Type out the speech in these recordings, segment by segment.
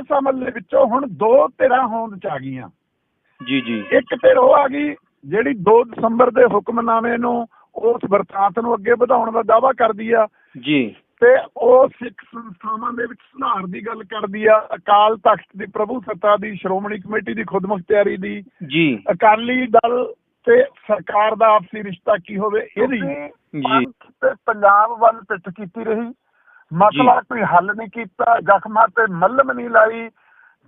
ਇਸ ਅਮਲ ਦੇ ਵਿੱਚੋਂ ਹੁਣ ਦੋ ਧਿਰਾਂ ਹੋਂਦ ਚ ਆ ਗਈਆਂ। ਜੀ ਜੀ। ਇੱਕ ਧਿਰ ਉਹ ਆ ਗਈ ਜਿਹੜੀ 2 ਦਸੰਬਰ ਦੇ ਹੁਕਮਨਾਮੇ ਨੂੰ ਉਸ ਵਰਤਾਂਤ ਨੂੰ ਅੱਗੇ ਵਧਾਉਣ ਦਾ ਦਾਅਵਾ ਕਰਦੀ ਆ। ਜੀ। ਤੇ ਉਹ ਸਿੱਖ ਸੰਸਥਾਵਾਂ ਦੇ ਵਿੱਚ ਸੁਧਾਰ ਦੀ ਗੱਲ ਕਰਦੀ ਆ। ਅਕਾਲ ਤਖਤ ਦੀ ਪ੍ਰਭੂ ਸੱਤਾ ਦੀ ਸ਼੍ਰੋਮਣੀ ਕਮੇਟੀ ਦੀ ਖੁਦਮੁਖਤਿਆਰੀ ਦੀ। ਜੀ। ਅਕਾਲੀ ਦਲ ਤੇ ਸਰਕਾਰ ਦਾ ਆਪਸੀ ਰਿਸ਼ਤਾ ਕੀ ਹੋਵੇ ਇਹਦੀ ਜੀ। ਪੰਜਾਬ ਵੱਲ ਪਿੱਠ ਕੀਤੀ ਰਹੀ। ਮਸਲਾ ਕੋਈ ਹੱਲ ਨਹੀਂ ਕੀਤਾ ਜ਼ਖਮਾਂ ਤੇ ਮੱਲਮ ਨਹੀਂ ਲਾਈ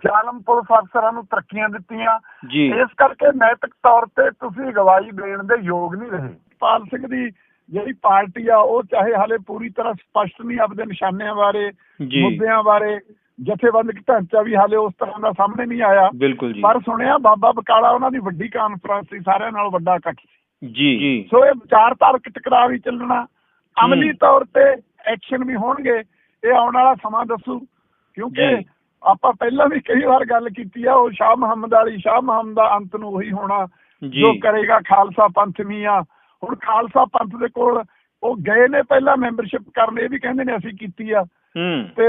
ਜ਼ਾਲਮ ਪੁਲਿਸ ਅਫਸਰਾਂ ਨੂੰ ਤਰੱਕੀਆਂ ਦਿੱਤੀਆਂ। ਇਸ ਕਰਕੇ ਨੈਤਿਕ ਤੌਰ ਤੇ ਤੁਸੀਂ ਗਵਾਹੀ ਦੇਣ ਦੇ ਯੋਗ ਨਹੀਂ ਰਹੇ। ਪਾਲ ਸਿੰਘ ਦੀ ਜਿਹੜੀ ਪਾਰਟੀ ਆ ਉਹ ਚਾਹੇ ਹਾਲੇ ਪੂਰੀ ਤਰ੍ਹਾਂ ਸਪਸ਼ਟ ਨਹੀਂ ਆਪਦੇ ਨਿਸ਼ਾਨਿਆਂ ਬਾਰੇ ਮੁੱਦਿਆਂ ਬਾਰੇ ਜਥੇਬੰਦਕ ਢਾਂਚਾ ਵੀ ਹਾਲੇ ਉਸ ਤਰ੍ਹਾਂ ਦਾ ਸਾਹਮਣੇ ਨਹੀਂ ਆਇਆ। ਬਿਲਕੁਲ ਜੀ। ਪਰ ਸੁਣਿਆ ਬਾਬਾ ਬਕਾਲਾ ਉਹਨਾਂ ਦੀ ਵੱਡੀ ਕਾਨਫਰੰਸ ਸੀ ਸਾਰਿਆਂ ਨਾਲੋਂ ਵੱਡਾ ਇਕੱਠ ਸੀ। ਜੀ। ਸੋ ਇਹ ਵਿਚਾਰਧਾਰਕ ਟਕਰਾਅ ਵੀ ਚੱਲਣਾ ਅਮਲੀ। ਤੌਰ ਤੇ ਐਕਸ਼ਨ ਵੀ ਹੋਣਗੇ ਇਹ ਆਉਣ ਵਾਲਾ ਸਮਾਂ ਦੱਸੂ। ਕਿਉਂਕਿ। ਆਪਾਂ ਪਹਿਲਾਂ ਵੀ ਕਈ ਵਾਰ ਗੱਲ ਕੀਤੀ ਆ ਉਹ ਸ਼ਾਹ ਮੁਹੰਮਦ ਵਾਲੀ ਸ਼ਾਹ ਮੁਹੰਮਦ ਦਾ ਅੰਤ ਨੂੰ ਉਹੀ ਹੋਣਾ ਜੀ। ਕਰੇਗਾ ਖਾਲਸਾ ਪੰਥ ਮੀਆਂ ਹੁਣ ਖਾਲਸਾ ਪੰਥ ਦੇ ਕੋਲ ਉਹ ਗਏ ਨੇ ਪਹਿਲਾਂ ਮੈਂਬਰਸ਼ਿਪ ਕਰਨ ਇਹ ਵੀ ਕਹਿੰਦੇ ਨੇ ਅਸੀਂ ਕੀਤੀ ਆ। ਤੇ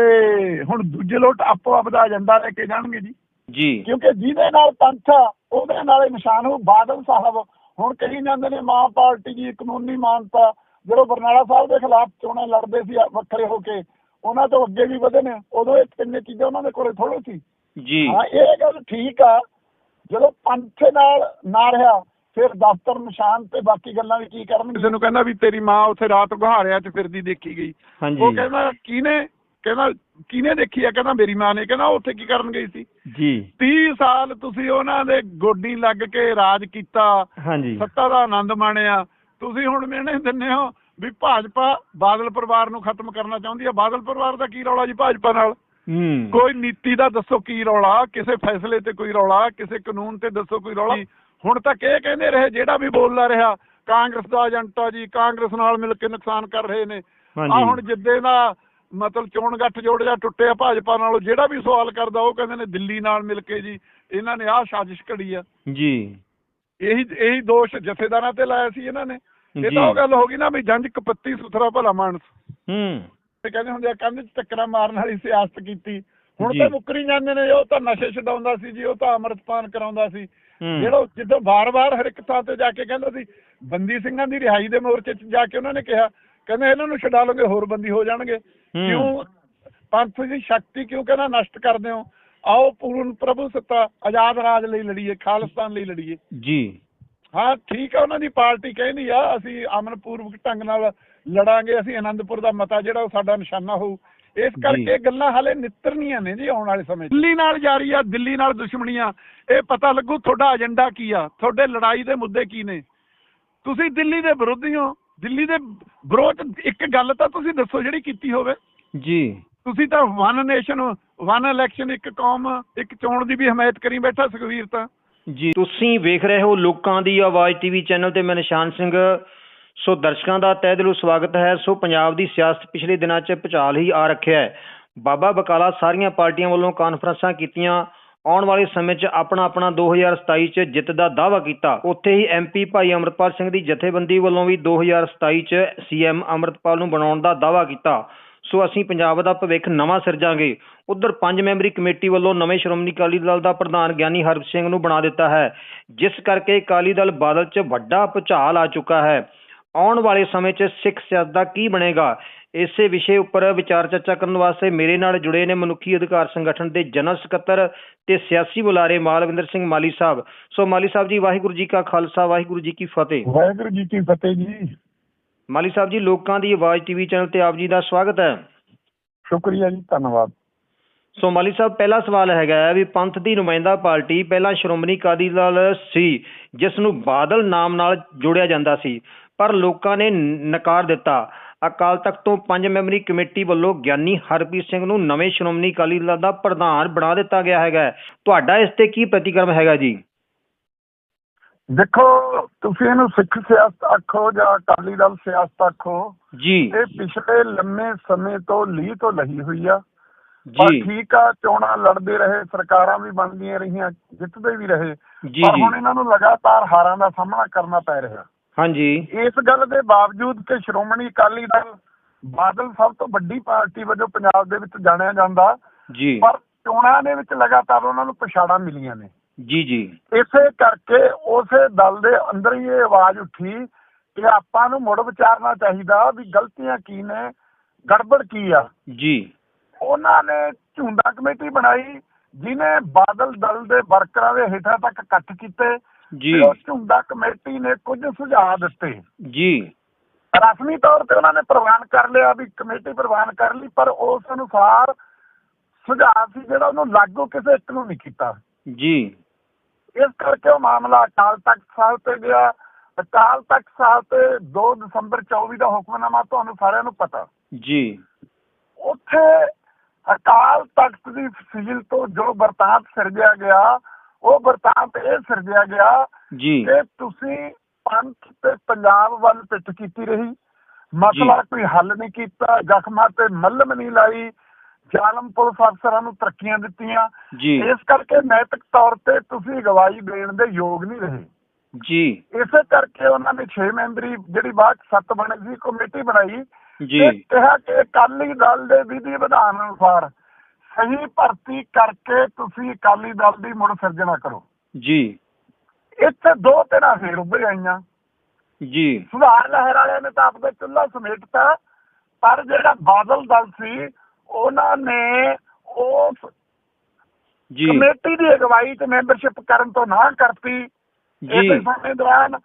ਹੁਣ ਦੂਜੇ ਲੋਟ ਆਪੋ ਆਪਦਾ ਏਜੰਡਾ ਲੈ ਕੇ ਜਾਣਗੇ ਜੀ। ਜੀ। ਕਿਉਂਕਿ ਜਿਹਦੇ ਨਾਲ ਪੰਥ ਆ, ਉਹਦੇ ਨਾਲ ਹੀ ਨਿਸ਼ਾਨ ਹੋ ਬਾਦਲ ਸਾਹਿਬ। ਹੁਣ ਕਹੀ ਜਾਂਦੇ ਨੇ ਮਾਂ ਪਾਰਟੀ ਦੀ ਕਾਨੂੰਨੀ ਮਾਨਤਾ ਜਦੋਂ ਬਰਨਾਲਾ ਸਾਹਿਬ ਦੇ ਖਿਲਾਫ ਚੋਣਾਂ ਲੜਦੇ ਸੀ ਵੱਖਰੇ ਹੋ ਕੇ ਉਹਨਾਂ ਤੋਂ ਅੱਗੇ ਵੀ ਵਧੇ ਨੇ ਉਦੋਂ ਇਹ ਤਿੰਨੇ ਚੀਜ਼ਾਂ ਉਹਨਾਂ ਦੇ ਕੋਲੇ ਥੋੜੇ ਸੀ। ਜੀ। ਹਾਂ ਇਹ ਗੱਲ ਠੀਕ ਆ ਜਦੋਂ ਪੰਥ ਨਾਲ ਨਾ ਰਿਹਾ ਫਿਰ ਦਫ਼ਤਰ ਨਿਸ਼ਾਨ ਤੇ ਬਾਕੀ ਗੱਲਾਂ ਵੀ ਕੀ ਕਰਨਗੇ? ਕਿਸੇ ਨੂੰ ਕਹਿੰਦਾ ਵੀ ਤੇਰੀ ਮਾਂ ਉੱਥੇ ਰਾਤ ਗੁਹਾਰਿਆਂ 'ਚ ਫਿਰਦੀ ਦੇਖੀ ਗਈ। ਉਹ ਕਹਿੰਦਾ ਕਿਹਨੇ ਕਹਿੰਦਾ ਕਿਹਨੇ ਦੇਖੀ ਆ? ਕਹਿੰਦਾ ਮੇਰੀ ਮਾਂ ਨੇ। ਕਹਿੰਦਾ ਉੱਥੇ ਕੀ ਕਰਨ ਗਈ ਸੀ? ਜੀ। 30 ਸਾਲ ਤੁਸੀਂ ਉਹਨਾਂ ਦੇ ਗੋਡੀ ਲੱਗ ਕੇ ਰਾਜ ਕੀਤਾ। ਹਾਂਜੀ। ਸੱਤਾ ਦਾ ਆਨੰਦ ਮਾਣਿਆ। ਤੁਸੀਂ ਹੁਣ ਮਿਹਣੇ ਦਿੰਦੇ ਹੋ ਵੀ ਭਾਜਪਾ ਬਾਦਲ ਪਰਿਵਾਰ ਨੂੰ ਖਤਮ ਕਰਨਾ ਚਾਹੁੰਦੀ ਆ। ਬਾਦਲ ਪਰਿਵਾਰ ਦਾ ਕੀ ਰੌਲਾ ਜੀ ਭਾਜਪਾ ਨਾਲ? ਕੋਈ ਨੀਤੀ ਦਾ ਦੱਸੋ ਕੀ ਰੌਲਾ? ਕਿਸੇ ਫੈਸਲੇ ਤੇ ਕੋਈ ਰੌਲਾ? ਕਿਸੇ ਕਾਨੂੰਨ ਤੇ ਦੱਸੋ ਕੋਈ ਰੌਲਾ? ਹੁਣ ਤੱਕ ਇਹ ਕਹਿੰਦੇ ਰਹੇ ਜਿਹੜਾ ਵੀ ਬੋਲਦਾ ਰਿਹਾ ਕਾਂਗਰਸ ਦਾ ਏਜੰਟ ਆ ਜੀ ਕਾਂਗਰਸ ਨਾਲ ਮਿਲ ਕੇ ਨੁਕਸਾਨ ਕਰ ਰਹੇ ਨੇ। ਆ ਹੁਣ ਜਿੱਦੇ ਦਾ ਮਤਲਬ ਚੋਣ ਗੱਠ ਜੋੜ ਜਾ ਟੁੱਟਿਆ ਭਾਜਪਾ ਨਾਲੋਂ ਜਿਹੜਾ ਵੀ ਸਵਾਲ ਕਰਦਾ ਉਹ ਕਹਿੰਦੇ ਨੇ ਦਿੱਲੀ ਨਾਲ ਮਿਲ ਕੇ ਜੀ ਇਹਨਾਂ ਨੇ ਆਹ ਸਾਜ਼ਿਸ਼ ਘੜੀ ਆ। ਜੀ। ਇਹੀ ਇਹੀ ਦੋਸ਼ ਜਥੇਦਾਰਾਂ ਤੇ ਲਾਇਆ ਸੀ ਇਹਨਾਂ ਨੇ। ਇਹ ਤਾਂ ਉਹ ਗੱਲ ਹੋ ਗਈ ਨਾ ਵੀ ਜੰਜ ਕਪੱਤੀ ਸੁਥਰਾ ਭਲਾ ਮਾਨਸ। ਹੂੰ। ਤੇ ਕਹਿੰਦੇ ਹੁੰਦੇ ਆ ਕੰਧ 'ਚ ਟੱਕਰਾਂ ਮਾਰਨ ਵਾਲੀ ਸਿਆਸਤ ਕੀਤੀ। ਹੁਣ। ਤਾਂ ਮੁੱਕਰੀ ਜਾਂਦੇ ਨੇ ਉਹ ਤਾਂ ਨਸ਼ੇ ਛਡਾਉਂਦਾ ਸੀ ਜੀ ਉਹ ਤਾਂ ਅੰਮ੍ਰਿਤਪਾਨ ਕਰਾਉਂਦਾ ਸੀ। ਜਿਹੜਾ ਜਿੱਦੋਂ ਵਾਰ-ਵਾਰ ਹਰ ਇੱਕ ਥਾਂ ਤੇ ਜਾ ਕੇ ਕਹਿੰਦਾ ਸੀ ਬੰਦੀ ਸਿੰਘਾਂ ਦੀ ਰਿਹਾਈ ਦੇ ਮੋਰਚੇ 'ਚ ਜਾ ਕੇ ਉਹਨਾਂ ਨੇ ਕਿਹਾ ਕਹਿੰਦੇ ਇਹਨਾਂ ਨੂੰ ਛਡਾ ਲਓਗੇ ਹੋਰ ਬੰਦੀ ਹੋ ਜਾਣਗੇ। ਕਿਉਂ? ਪੰਥ ਦੀ ਸ਼ਕਤੀ ਕਿਉਂ ਕਹਿੰਦਾ ਨਸ਼ਟ ਕਰਦੇ ਹੋ? ਆਓ ਪੂਰਨ ਪ੍ਰਭੂ ਸੱਤਾ ਆਜ਼ਾਦ ਰਾਜ ਲਈ ਲੜੀਏ ਖਾਲਿਸਤਾਨ ਲਈ ਲੜੀਏ। ਜੀ। ਹਾਂ ਠੀਕ ਆ ਉਹਨਾਂ ਦੀ ਪਾਰਟੀ ਕਹਿੰਦੀ ਆ ਅਸੀਂ ਅਮਨਪੂਰਵਕ ਢੰਗ ਨਾਲ ਲੜਾਂਗੇ ਅਸੀਂ ਆਨੰਦਪੁਰ ਦਾ ਮਤਾ ਜਿਹੜਾ ਉਹ ਸਾਡਾ ਨਿਸ਼ਾਨਾ ਹੋਊ। ਇਸ ਕਰਕੇ ਗੱਲਾਂ ਹਾਲੇ ਨਿੱਤਰਨੀਆਂ ਨੇ ਜੀ ਆਉਣ ਵਾਲੇ ਸਮੇਂ 'ਚ। ਦਿੱਲੀ ਨਾਲ ਜਾਰੀ ਆ ਦਿੱਲੀ ਨਾਲ ਦੁਸ਼ਮਣੀਆਂ। ਇਹ ਪਤਾ ਲੱਗੂ ਤੁਹਾਡਾ ਏਜੰਡਾ ਕੀ ਆ ਤੁਹਾਡੇ ਲੜਾਈ ਦੇ ਮੁੱਦੇ ਕੀ ਨੇ। ਤੁਸੀਂ ਦਿੱਲੀ ਦੇ ਵਿਰੋਧੀ ਹੋ ਦਿੱਲੀ ਦੇ ਵਿਰੋਧ ਇੱਕ ਗੱਲ ਤਾਂ ਤੁਸੀਂ ਦੱਸੋ ਜਿਹੜੀ ਕੀਤੀ ਹੋਵੇ। ਜੀ। ਤੁਸੀਂ ਤਾਂ ਵਨ ਨੇਸ਼ਨ ਵਨ ਇਲੈਕਸ਼ਨ ਇੱਕ ਕੌਮ ਇੱਕ ਚੋਣ ਦੀ ਵੀ ਹਮਾਇਤ ਕਰੀ ਬੈਠਾ ਸੁਖਵੀਰ ਤਾਂ। ਜੀ। ਤੁਸੀਂ ਵੇਖ ਰਹੇ ਹੋ ਲੋਕਾਂ ਦੀ ਆਵਾਜ਼ ਟੀਵੀ ਚੈਨਲ ਤੇ ਮੈਂ ਨਿਸ਼ਾਨ ਸਿੰਘ। ਸੋ ਦਰਸ਼ਕਾਂ ਦਾ ਤਹਿ ਦਿਲੋਂ ਸਵਾਗਤ ਹੈ। ਸੋ ਪੰਜਾਬ ਦੀ ਸਿਆਸਤ ਪਿਛਲੇ ਦਿਨਾਂ 'ਚ ਭੁਚਾਲ ਹੀ ਆ ਰੱਖਿਆ ਹੈ। ਬਾਬਾ ਬਕਾਲਾ ਸਾਰੀਆਂ ਪਾਰਟੀਆਂ ਵੱਲੋਂ ਕਾਨਫਰੰਸਾਂ ਕੀਤੀਆਂ। ਆਉਣ ਵਾਲੇ ਸਮੇਂ 'ਚ ਆਪਣਾ ਆਪਣਾ 2027 'ਚ ਜਿੱਤ ਦਾ ਦਾਅਵਾ ਕੀਤਾ। ਉੱਥੇ ਹੀ ਐਮਪੀ ਭਾਈ ਅਮਰਪਾਲ ਸਿੰਘ ਦੀ ਜਥੇਬੰਦੀ ਵੱਲੋਂ ਵੀ 2027 'ਚ ਸੀਐਮ ਅਮਰਪਾਲ ਨੂੰ ਬਣਾਉਣ ਦਾ ਦਾਅਵਾ ਕੀਤਾ। ਸੋ ਅਸੀਂ ਪੰਜਾਬ ਦਾ ਭਵਿੱਖ ਨਵਾਂ ਸਿਰਜਾਂਗੇ। ਉਧਰ ਪੰਜ ਮੈਂਬਰੀ ਕਮੇਟੀ ਵੱਲੋਂ ਨਵੇਂ ਸ਼੍ਰੋਮਣੀ ਅਕਾਲੀ ਦਲ ਦਾ ਪ੍ਰਧਾਨ ਗਿਆਨੀ ਹਰਪ ਸਿੰਘ ਨੂੰ ਬਣਾ ਦਿੱਤਾ ਹੈ। ਜਿਸ ਕਰਕੇ ਅਕਾਲੀ ਦਲ ਬਾਦਲ 'ਚ ਵੱਡਾ ਭੁਚਾਲ ਆ ਚੁੱਕਾ ਹੈ। ਆਉਣ ਵਾਲੇ ਸਮੇਂ 'ਚ ਸਿੱਖ ਸਿਆਸਤ ਦਾ ਕੀ ਬਣੇਗਾ? ਇਸੇ ਵਿਸ਼ੇ ਉੱਪਰ ਵਿਚਾਰ ਚਰਚਾ ਕਰਨ ਵਾਸਤੇ ਮੇਰੇ ਨਾਲ ਜੁੜੇ ਨੇ ਮਨੁੱਖੀ ਅਧਿਕਾਰ ਸੰਗਠਨ ਦੇ ਜਨਰਲ ਸਕੱਤਰ ਤੇ ਸਿਆਸੀ ਬੁਲਾਰੇ ਮਾਲਵਿੰਦਰ ਸਿੰਘ ਮਾਲੀ ਸਾਹਿਬ। ਸੋ ਮਾਲੀ ਸਾਹਿਬ ਜੀ, ਵਾਹਿਗੁਰੂ ਜੀ ਕਾ ਖਾਲਸਾ, ਵਾਹਿਗੁਰੂ ਜੀ ਕੀ ਫਤਿਹ। ਵਾਹਿਗੁਰੂ ਜੀ ਕੀ ਫਤਿਹ ਜੀ। ਮਾਲੀ ਸਾਹਿਬ ਜੀ ਲੋਕਾਂ ਦੀ ਆਵਾਜ਼ ਟੀਵੀ ਚੈਨਲ ਤੇ ਆਪ ਜੀ ਦਾ ਸਵਾਗਤ ਹੈ। ਸ਼ੁਕਰੀਆ ਜੀ ਧੰਨਵਾਦ। ਸੋ ਮਾਲੀ ਸਾਹਿਬ ਪਹਿਲਾ ਸਵਾਲ ਹੈਗਾ ਹੈ ਵੀ ਪੰਥ ਦੀ ਨੁਮਾਇੰਦਾ ਪਾਰਟੀ ਪਹਿਲਾਂ ਸ਼੍ਰੋਮਣੀ ਅਕਾਲੀ ਦਲ ਸੀ ਜਿਸ ਨੂੰ ਬਾਦਲ ਨਾਮ ਨਾਲ ਜੋੜਿਆ ਜਾਂਦਾ ਸੀ ਪਰ ਲੋਕਾਂ ਨੇ ਨਕਾਰ ਦਿੱਤਾ। ਅਕਾਲ ਤਖਤ ਤੋਂ ਪੰਜ ਮੈਂਬਰੀ ਕਮੇਟੀ ਵੱਲੋਂ ਗਿਆਨੀ ਹਰਪ੍ਰੀਤ ਸਿੰਘ ਨੂੰ ਨਵੇਂ ਸ਼੍ਰੋਮਣੀ ਅਕਾਲੀ ਦਲ ਦਾ ਪ੍ਰਧਾਨ ਬਣਾ ਦਿੱਤਾ ਗਿਆ ਹੈਗਾ ਹੈ। ਤੁਹਾਡਾ ਇਸ ਤੇ ਕੀ ਪ੍ਰਤੀਕਰਮ ਹੈਗਾ ਜੀ? ਦੇਖੋ ਤੁਸੀਂ ਇਹਨੂੰ ਸਿੱਖ ਸਿਆਸਤ ਆਖੋ ਜਾਂ ਅਕਾਲੀ ਦਲ ਸਿਆਸਤ ਆਖੋ ਜੀ। ਇਹ ਪਿਛਲੇ ਲੰਮੇ ਸਮੇਂ ਤੋਂ ਲੀਹ ਤੋਂ ਲਹੀ ਹੋਈ ਆ। ਜੀ। ਠੀਕ ਆ ਚੋਣਾਂ ਲੜਦੇ ਰਹੇ ਸਰਕਾਰਾਂ ਵੀ ਬਣਦੀਆਂ ਰਹੀਆਂ ਜਿੱਤਦੇ ਵੀ ਰਹੇ। ਜੀ ਪਰ ਹੁਣ ਇਹਨਾਂ ਨੂੰ ਲਗਾਤਾਰ ਹਾਰਾਂ ਦਾ ਸਾਹਮਣਾ ਕਰਨਾ ਪੈ ਰਿਹਾ। ਹਾਂਜੀ। ਇਸ ਗੱਲ ਦੇ ਬਾਵਜੂਦ ਕਿ ਸ਼੍ਰੋਮਣੀ ਅਕਾਲੀ ਦਲ ਬਾਦਲ ਸਭ ਤੋਂ ਵੱਡੀ ਪਾਰਟੀ ਵਜੋਂ ਪੰਜਾਬ ਦੇ ਵਿੱਚ ਜਾਣਿਆ ਜਾਂਦਾ ਜੀ। ਪਰ ਚੋਣਾਂ ਦੇ ਵਿੱਚ ਲਗਾਤਾਰ ਉਹਨਾਂ ਨੂੰ ਪਛਾੜਾਂ ਮਿਲੀਆਂ ਨੇ। ਜੀ ਜੀ। ਇਸੇ ਕਰਕੇ ਉਸੇ ਦਲ ਦੇ ਅੰਦਰ ਹੀ ਇਹ ਆਵਾਜ਼ ਉੱਠੀ ਕਿ ਆਪਾਂ ਨੂੰ ਮੁੜ ਵਿਚਾਰਨਾ ਚਾਹੀਦਾ ਵੀ ਗਲਤੀਆਂ ਕੀ ਨੇ ਗੜਬੜ ਕੀ ਆ। ਜੀ। ਉਹਨਾਂ ਨੇ ਝੁੰਡਾ ਕਮੇਟੀ ਬਣਾਈ ਜਿਨੇ ਬਾਦਲ ਦਲ ਦੇ ਵਰਕਰਾਂ ਦੇ ਹੇਠਾਂ ਤੱਕ ਇਕੱਠ ਕੀਤੇ ਜੀ। ਝੁੰਡਾ ਕਮੇਟੀ ਨੇ ਕੁਝ ਸੁਝਾਅ ਦਿੱਤੇ। ਜੀ। ਰਸਮੀ ਤੌਰ ਤੇ ਉਹਨਾਂ ਨੇ ਪ੍ਰਵਾਨ ਕਰ ਲਿਆ ਵੀ ਕਮੇਟੀ ਪ੍ਰਵਾਨ ਕਰ ਲਈ ਪਰ ਉਸ ਅਨੁਸਾਰ ਸੁਝਾਅ ਸੀ ਜਿਹੜਾ ਉਹਨੂੰ ਲਾਗੂ ਕਿਸੇ ਇੱਕ ਨੂੰ ਨਹੀਂ ਕੀਤਾ। ਜੀ। ਇਸ ਕਰਕੇ ਉਹ ਮਾਮਲਾ ਅਕਾਲ ਤਖਤ ਸਾਹਿਬ ਤੇ ਗਿਆ। ਅਕਾਲ ਤਖਤ ਸਾਹਿਬ ਤੇ 2 ਦਸੰਬਰ 24 ਦਾ ਹੁਕਮਨਾਮਾ ਤੁਹਾਨੂੰ ਸਾਰਿਆਂ ਨੂੰ ਪਤਾ। ਜੀ। ਉੱਥੇ ਅਕਾਲ ਤਖਤ ਦੀ ਫਜ਼ੀਲ ਤੋਂ ਜੋ ਵਰਤਾਂਤ ਸਿਰਜਿਆ ਗਿਆ ਉਹ ਵਰਤਾਂਤ ਇਹ ਸਿਰਜਿਆ ਗਿਆ ਜੀ। ਕਿ ਤੁਸੀਂ ਪੰਥ ਤੇ ਪੰਜਾਬ ਵੱਲ ਪਿੱਠ ਕੀਤੀ ਰਹੀ। ਮਸਲਾ ਕੋਈ ਹੱਲ ਨਹੀਂ ਕੀਤਾ ਜ਼ਖਮਾਂ ਤੇ ਮੱਲਮ ਨਹੀਂ ਲਾਈ ਜ਼ਾਲਮ ਪੁਲਿਸ ਅਫਸਰਾਂ ਨੂੰ ਤਰੱਕੀਆਂ ਦਿੱਤੀਆਂ। ਜੀ। ਇਸ ਕਰਕੇ ਨੈਤਿਕ ਤੌਰ ਤੇ ਤੁਸੀਂ ਗਵਾਹੀ ਦੇਣ ਦੇ ਯੋਗ ਨਹੀਂ ਰਹੇ। ਜੀ। ਇਸੇ ਕਰਕੇ ਉਹਨਾਂ ਨੇ 6 ਮੈਂਬਰੀ ਜਿਹੜੀ ਬਾਅਦ 7 ਬਣੀ ਸੀ ਕਮੇਟੀ ਬਣਾਈ। ਜੀ। ਕਿਹਾ ਕਿ ਅਕਾਲੀ ਦਲ ਦੇ ਵਿਧੀ ਵਿਧਾਨ ਅਨੁਸਾਰ ਸਹੀ ਭਰਤੀ ਕਰਕੇ ਤੁਸੀਂ ਅਕਾਲੀ ਦਲ ਦੀ ਮੁੜ ਸਿਰਜਣਾ ਕਰੋ। ਜੀ। ਇੱਥੇ ਦੋ ਤਰ੍ਹਾਂ ਫੇਰ ਉੱਭਰ ਆਈਆਂ। ਜੀ। ਸੁਧਾਰ ਲਹਿਰ ਵਾਲਿਆਂ ਨੇ ਤਾਂ ਆਪਦਾ ਚੁੱਲ੍ਹਾ ਸਮੇਟਤਾ ਪਰ ਜਿਹੜਾ ਬਾਦਲ ਦਲ ਸੀ ਉਹਨਾਂ ਨੇ ਉਸ ਜੀ। ਕਮੇਟੀ ਦੀ ਅਗਵਾਈ ਤੇ ਮੈਂਬਰਸ਼ਿਪ ਕਰਨ ਤੋਂ ਨਾ ਕਰਤੀ। ਜੀ। ਇਸੇ ਸਮੇਂ ਦੌਰਾਨ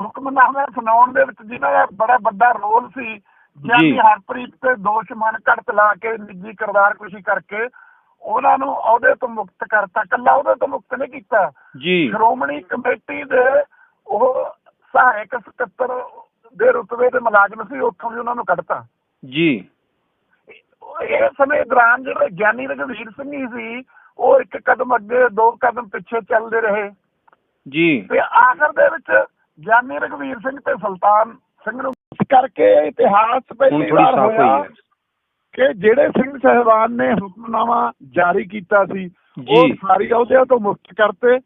ਹੁਕਮਨਾਮਾ ਸੁਣਾਉਣ ਦੇ ਵਿੱਚ ਜਿਨ੍ਹਾਂ ਦਾ ਬੜਾ ਵੱਡਾ ਰੋਲ ਸੀ ਜਾਨੀ ਹਰਪ੍ਰੀਤ ਤੇ ਦੋਸ਼ ਮਨ ਘੜਤ ਲਾ ਕੇ ਨਿੱਜੀ ਕਿਰਦਾਰ ਕੁਸ਼ੀ ਕਰਕੇ ਉਹਨਾਂ ਨੂੰ ਅਹੁਦੇ ਤੋਂ ਮੁਕਤ ਕਰਤਾ। ਕੱਲਾ ਉਹਦੇ ਤੋਂ ਮੁਕਤ ਨਹੀਂ ਕੀਤਾ। ਜੀ। ਸ਼੍ਰੋਮਣੀ ਕਮੇਟੀ ਦੇ ਉਹ ਸਹਾਇਕ ਸਕੱਤਰ ਦੇ ਰੁਤਬੇ ਦੇ ਮੁਲਾਜ਼ਮ ਸੀ ਉੱਥੋਂ ਵੀ ਉਹਨਾਂ ਨੂੰ ਕੱਢਤਾ। ਜੀ। ਇਹ ਸਮੇਂ ਦੌਰਾਨ ਜਿਹੜੇ ਗਿਆਨੀ ਰਘਵੀਰ ਸਿੰਘ ਸੀ ਉਹ ਇੱਕ ਕਦਮ ਅੱਗੇ ਦੋ ਕਦਮ ਪਿੱਛੇ ਚੱਲਦੇ ਰਹੇ। ਜੀ। ਤੇ ਆਖਰ ਦੇ ਵਿੱਚ ਗਿਆਨੀ ਰਘਵੀਰ ਸਿੰਘ ਤੇ ਸੁਲਤਾਨ ਸਿੰਘ ਨੂੰ ਕਰਕੇ ਇਤਿਹਾਸ ਪਹਿਲੀ ਵਾਰ ਹੋਇਆ ਕਿ ਜਿਹੜੇ ਸਿੰਘ ਸਹਿਬਾਨ ਨੇ ਹੁਕਮਨਾਮਾ ਜਾਰੀ ਕੀਤਾ ਸੀ ਉਹ। ਸਾਰੀ ਅਹੁਦਿਆਂ ਤੋਂ ਮੁਕਤ ਕਰਤੇ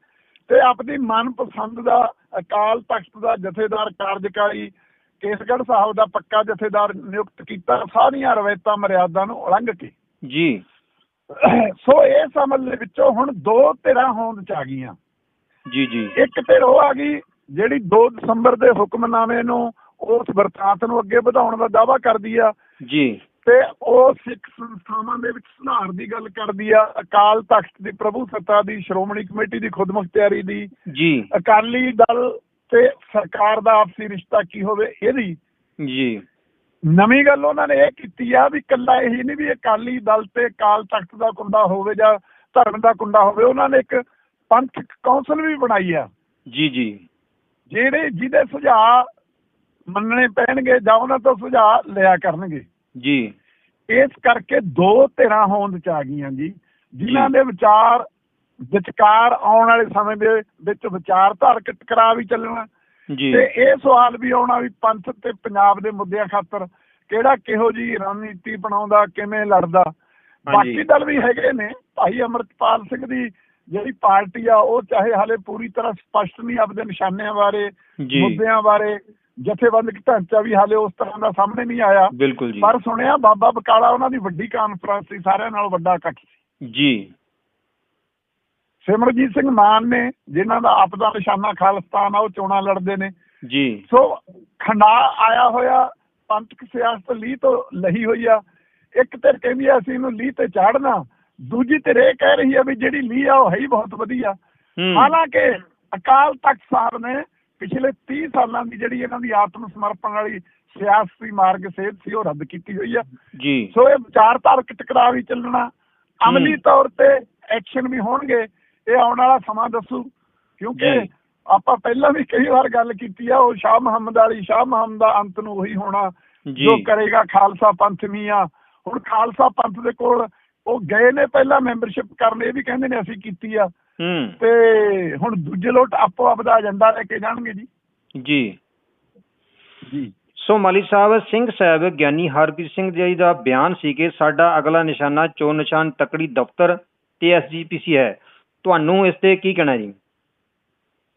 ਤੇ ਆਪਣੀ ਮਨਪਸੰਦ ਦਾ ਅਕਾਲ ਤਖਤ ਦਾ ਜਥੇਦਾਰ ਕਾਰਜਕਾਰੀ ਕੇਸਗੜ੍ਹ ਸਾਹਿਬ ਦਾ ਪੱਕਾ ਜਥੇਦਾਰ ਨਿਯੁਕਤ ਕੀਤਾ ਸਾਰੀਆਂ ਰਵਾਇਤਾਂ ਮਰਿਆਦਾ ਨੂੰ ਉਲੰਘ ਕੇ। ਜੀ। ਸੋ ਇਸ ਅਮਲ ਦੇ ਵਿੱਚੋਂ ਹੁਣ ਦੋ ਧਿਰਾਂ ਹੋਂਦ ਚ ਆ ਗਈਆਂ। ਜੀ ਜੀ। ਇੱਕ ਧਿਰ ਉਹ ਆ ਗਈ ਜਿਹੜੀ 2 ਦਸੰਬਰ ਦੇ ਹੁਕਮਨਾਮੇ ਨੂੰ ਉਸ ਵਰਤਾਂਤ ਨੂੰ ਅੱਗੇ ਵਧਾਉਣ ਦਾ ਦਾਅਵਾ ਕਰਦੀ ਆ। ਜੀ। ਤੇ ਉਹ ਸਿੱਖ ਸੰਸਥਾਵਾਂ ਦੇ ਵਿੱਚ ਸੁਧਾਰ ਦੀ ਗੱਲ ਕਰਦੀ ਆ। ਅਕਾਲ ਤਖਤ ਦੀ ਪ੍ਰਭੂ ਸੱਤਾ ਦੀ ਸ਼੍ਰੋਮਣੀ ਕਮੇਟੀ ਦੀ ਖੁਦਮੁਖਤਿਆਰੀ ਦੀ। ਜੀ। ਅਕਾਲੀ ਦਲ ਤੇ ਸਰਕਾਰ ਦਾ ਆਪਸੀ ਰਿਸ਼ਤਾ ਕੀ ਹੋਵੇ ਇਹਦੀ ਜੀ। ਨਵੀਂ ਗੱਲ ਉਹਨਾਂ ਨੇ ਇਹ ਕੀਤੀ ਆ ਵੀ ਕੱਲਾ ਇਹੀ ਨਹੀਂ ਵੀ ਅਕਾਲੀ ਦਲ ਤੇ ਅਕਾਲ ਤਖਤ ਦਾ ਕੁੰਡਾ ਹੋਵੇ ਜਾਂ ਧਰਮ ਦਾ ਕੁੰਡਾ ਹੋਵੇ ਉਹਨਾਂ ਨੇ ਇੱਕ ਪੰਥਕ ਕੌਂਸਲ ਵੀ ਬਣਾਈ ਆ। ਜੀ ਜੀ। ਜਿਹੜੇ ਜਿਹਦੇ ਸੁਝਾਅ ਮੰਨਣੇ ਪੈਣਗੇ ਜਾਂ ਉਹਨਾਂ ਤੋਂ ਸੁਝਾਅ ਲਿਆ ਕਰਨਗੇ। ਜੀ। ਇਸ ਕਰਕੇ ਦੋ ਧਿਰਾਂ ਹੋਂਦ ਚ ਆ ਗਈਆਂ ਜੀ ਜਿਨ੍ਹਾਂ ਦੇ ਵਿਚਾਰ ਵਿਚਕਾਰ ਆਉਣ ਵਾਲੇ ਸਮੇਂ ਦੇ ਵਿੱਚ ਵਿਚਾਰਧਾਰਕ ਟਕਰਾਅ ਵੀ ਚੱਲਣਾ। ਜੀ। ਤੇ ਇਹ ਸਵਾਲ ਵੀ ਆਉਣਾ ਵੀ ਪੰਥ ਤੇ ਪੰਜਾਬ ਦੇ ਮੁੱਦਿਆਂ ਖਾਤਰ ਕਿਹੜਾ ਕਿਹੋ ਜੀ ਰਣਨੀਤੀ ਬਣਾਉਂਦਾ ਕਿਵੇਂ ਲੜਦਾ। ਬਾਕੀ ਦਲ ਵੀ ਹੈਗੇ ਨੇ। ਭਾਈ ਅਮਰਤਪਾਲ ਸਿੰਘ ਦੀ ਜਿਹੜੀ ਪਾਰਟੀ ਆ ਉਹ ਚਾਹੇ ਹਾਲੇ ਪੂਰੀ ਤਰ੍ਹਾਂ ਸਪਸ਼ਟ ਨਹੀਂ ਆਪਦੇ ਨਿਸ਼ਾਨਿਆਂ ਬਾਰੇ ਮੁੱਦਿਆਂ ਬਾਰੇ ਜਥੇਬੰਦਕ ਢਾਂਚਾ ਵੀ ਹਾਲੇ ਉਸ ਤਰ੍ਹਾਂ ਦਾ ਸਾਹਮਣੇ ਨਹੀਂ ਆਇਆ। ਪਰ ਸੁਣਿਆ ਬਾਬਾ ਬਕਾਲਾ ਉਹਨਾਂ ਦੀ ਵੱਡੀ ਕਾਨਫਰੰਸ ਸੀ ਸਾਰਿਆਂ ਨਾਲੋਂ ਵੱਡਾ ਇਕੱਠ ਸੀ। ਜੀ। ਸਿਮਰਜੀਤ ਸਿੰਘ ਮਾਨ ਨੇ ਜਿਨ੍ਹਾਂ ਦਾ ਆਪ ਦਾ ਨਿਸ਼ਾਨਾ ਖਾਲਿਸਤਾਨ ਆ ਉਹ ਚੋਣਾਂ ਲੜਦੇ ਨੇ। ਜੀ। ਸੋ ਖੰਡਾ ਆਇਆ ਹੋਇਆ ਪੰਥਕ ਸਿਆਸਤ ਲੀ ਤੋਂ ਲਹੀ ਹੋਈ ਆ। ਇੱਕ ਤੇ ਕਹਿੰਦੀ ਆ ਅਸੀਂ ਇਹਨੂੰ ਲੀ ਤੇ ਚਾੜਨਾ। ਦੂਜੀ ਤੇ ਇਹ ਕਹਿ ਰਹੀ ਆ ਵੀ ਜਿਹੜੀ ਲੀ ਆ ਉਹ ਹੈ ਹੀ ਬਹੁਤ ਵਧੀਆ। ਹਾਲਾਂਕਿ ਅਕਾਲ ਤਖਤ ਸਾਹਿਬ ਨੇ ਪਿਛਲੇ 30 ਸਾਲਾਂ ਦੀ ਜਿਹੜੀ ਇਹਨਾਂ ਦੀ ਆਤਮ ਸਮਰਪਣ ਵਾਲੀ ਸਿਆਸੀ ਮਾਰਗ ਸੇਧ ਸੀ ਉਹ ਰੱਦ ਕੀਤੀ ਹੋਈ ਆ। ਜੀ। ਸੋ ਇਹ ਵਿਚਾਰਧਾਰਕ ਟਕਰਾਅ ਵੀ ਚੱਲਣਾ। ਅਮਲੀ। ਤੌਰ ਤੇ ਐਕਸ਼ਨ ਵੀ ਹੋਣਗੇ। ਇਹ ਆਉਣ ਵਾਲਾ ਸਮਾਂ ਦੱਸੂ। ਕਿਉਂਕਿ। ਆਪਾਂ ਪਹਿਲਾਂ ਵੀ ਕਈ ਵਾਰ ਗੱਲ ਕੀਤੀ ਆ ਉਹ ਸ਼ਾਹ ਮੁਹੰਮਦ ਵਾਲੀ ਸ਼ਾਹ ਮੁਹੰਮਦ ਦਾ ਅੰਤ ਨੂੰ ਉਹੀ ਹੋਣਾ ਜੀ। ਕਰੇਗਾ ਖਾਲਸਾ ਪੰਥ ਮੀਆਂ ਹੁਣ ਖਾਲਸਾ ਪੰਥ ਦੇ ਕੋਲ ਉਹ ਗਏ ਨੇ ਪਹਿਲਾਂ ਮੈਂਬਰਸ਼ਿਪ ਕਰਨ ਇਹ ਵੀ ਕਹਿੰਦੇ ਨੇ ਅਸੀਂ ਕੀਤੀ ਆ। ਹੂੰ। ਤੇ ਹੁਣ ਦੂਜੇ ਲੋਟ ਆਪੋ ਆਪਦਾ ਏਜੰਡਾ ਲੈ ਕੇ ਜਾਣਗੇ ਜੀ। ਜੀ। ਜੀ। ਸੋ ਮਾਲੀ ਸਾਹਿਬ ਸਿੰਘ ਸਾਹਿਬ ਗਿਆਨੀ ਹਰਪ੍ਰੀਤ ਸਿੰਘ ਜੀ ਦਾ ਬਿਆਨ ਸੀ ਕਿ ਸਾਡਾ ਅਗਲਾ ਨਿਸ਼ਾਨਾ ਚੋਣ ਨਿਸ਼ਾਨ ਤਕੜੀ ਦਫ਼ਤਰ ਤੇ ਐਸਜੀਪੀਸੀ ਹੈ। ਤੁਹਾਨੂੰ ਇਸ ਤੇ ਕੀ ਕਹਿਣਾ ਜੀ?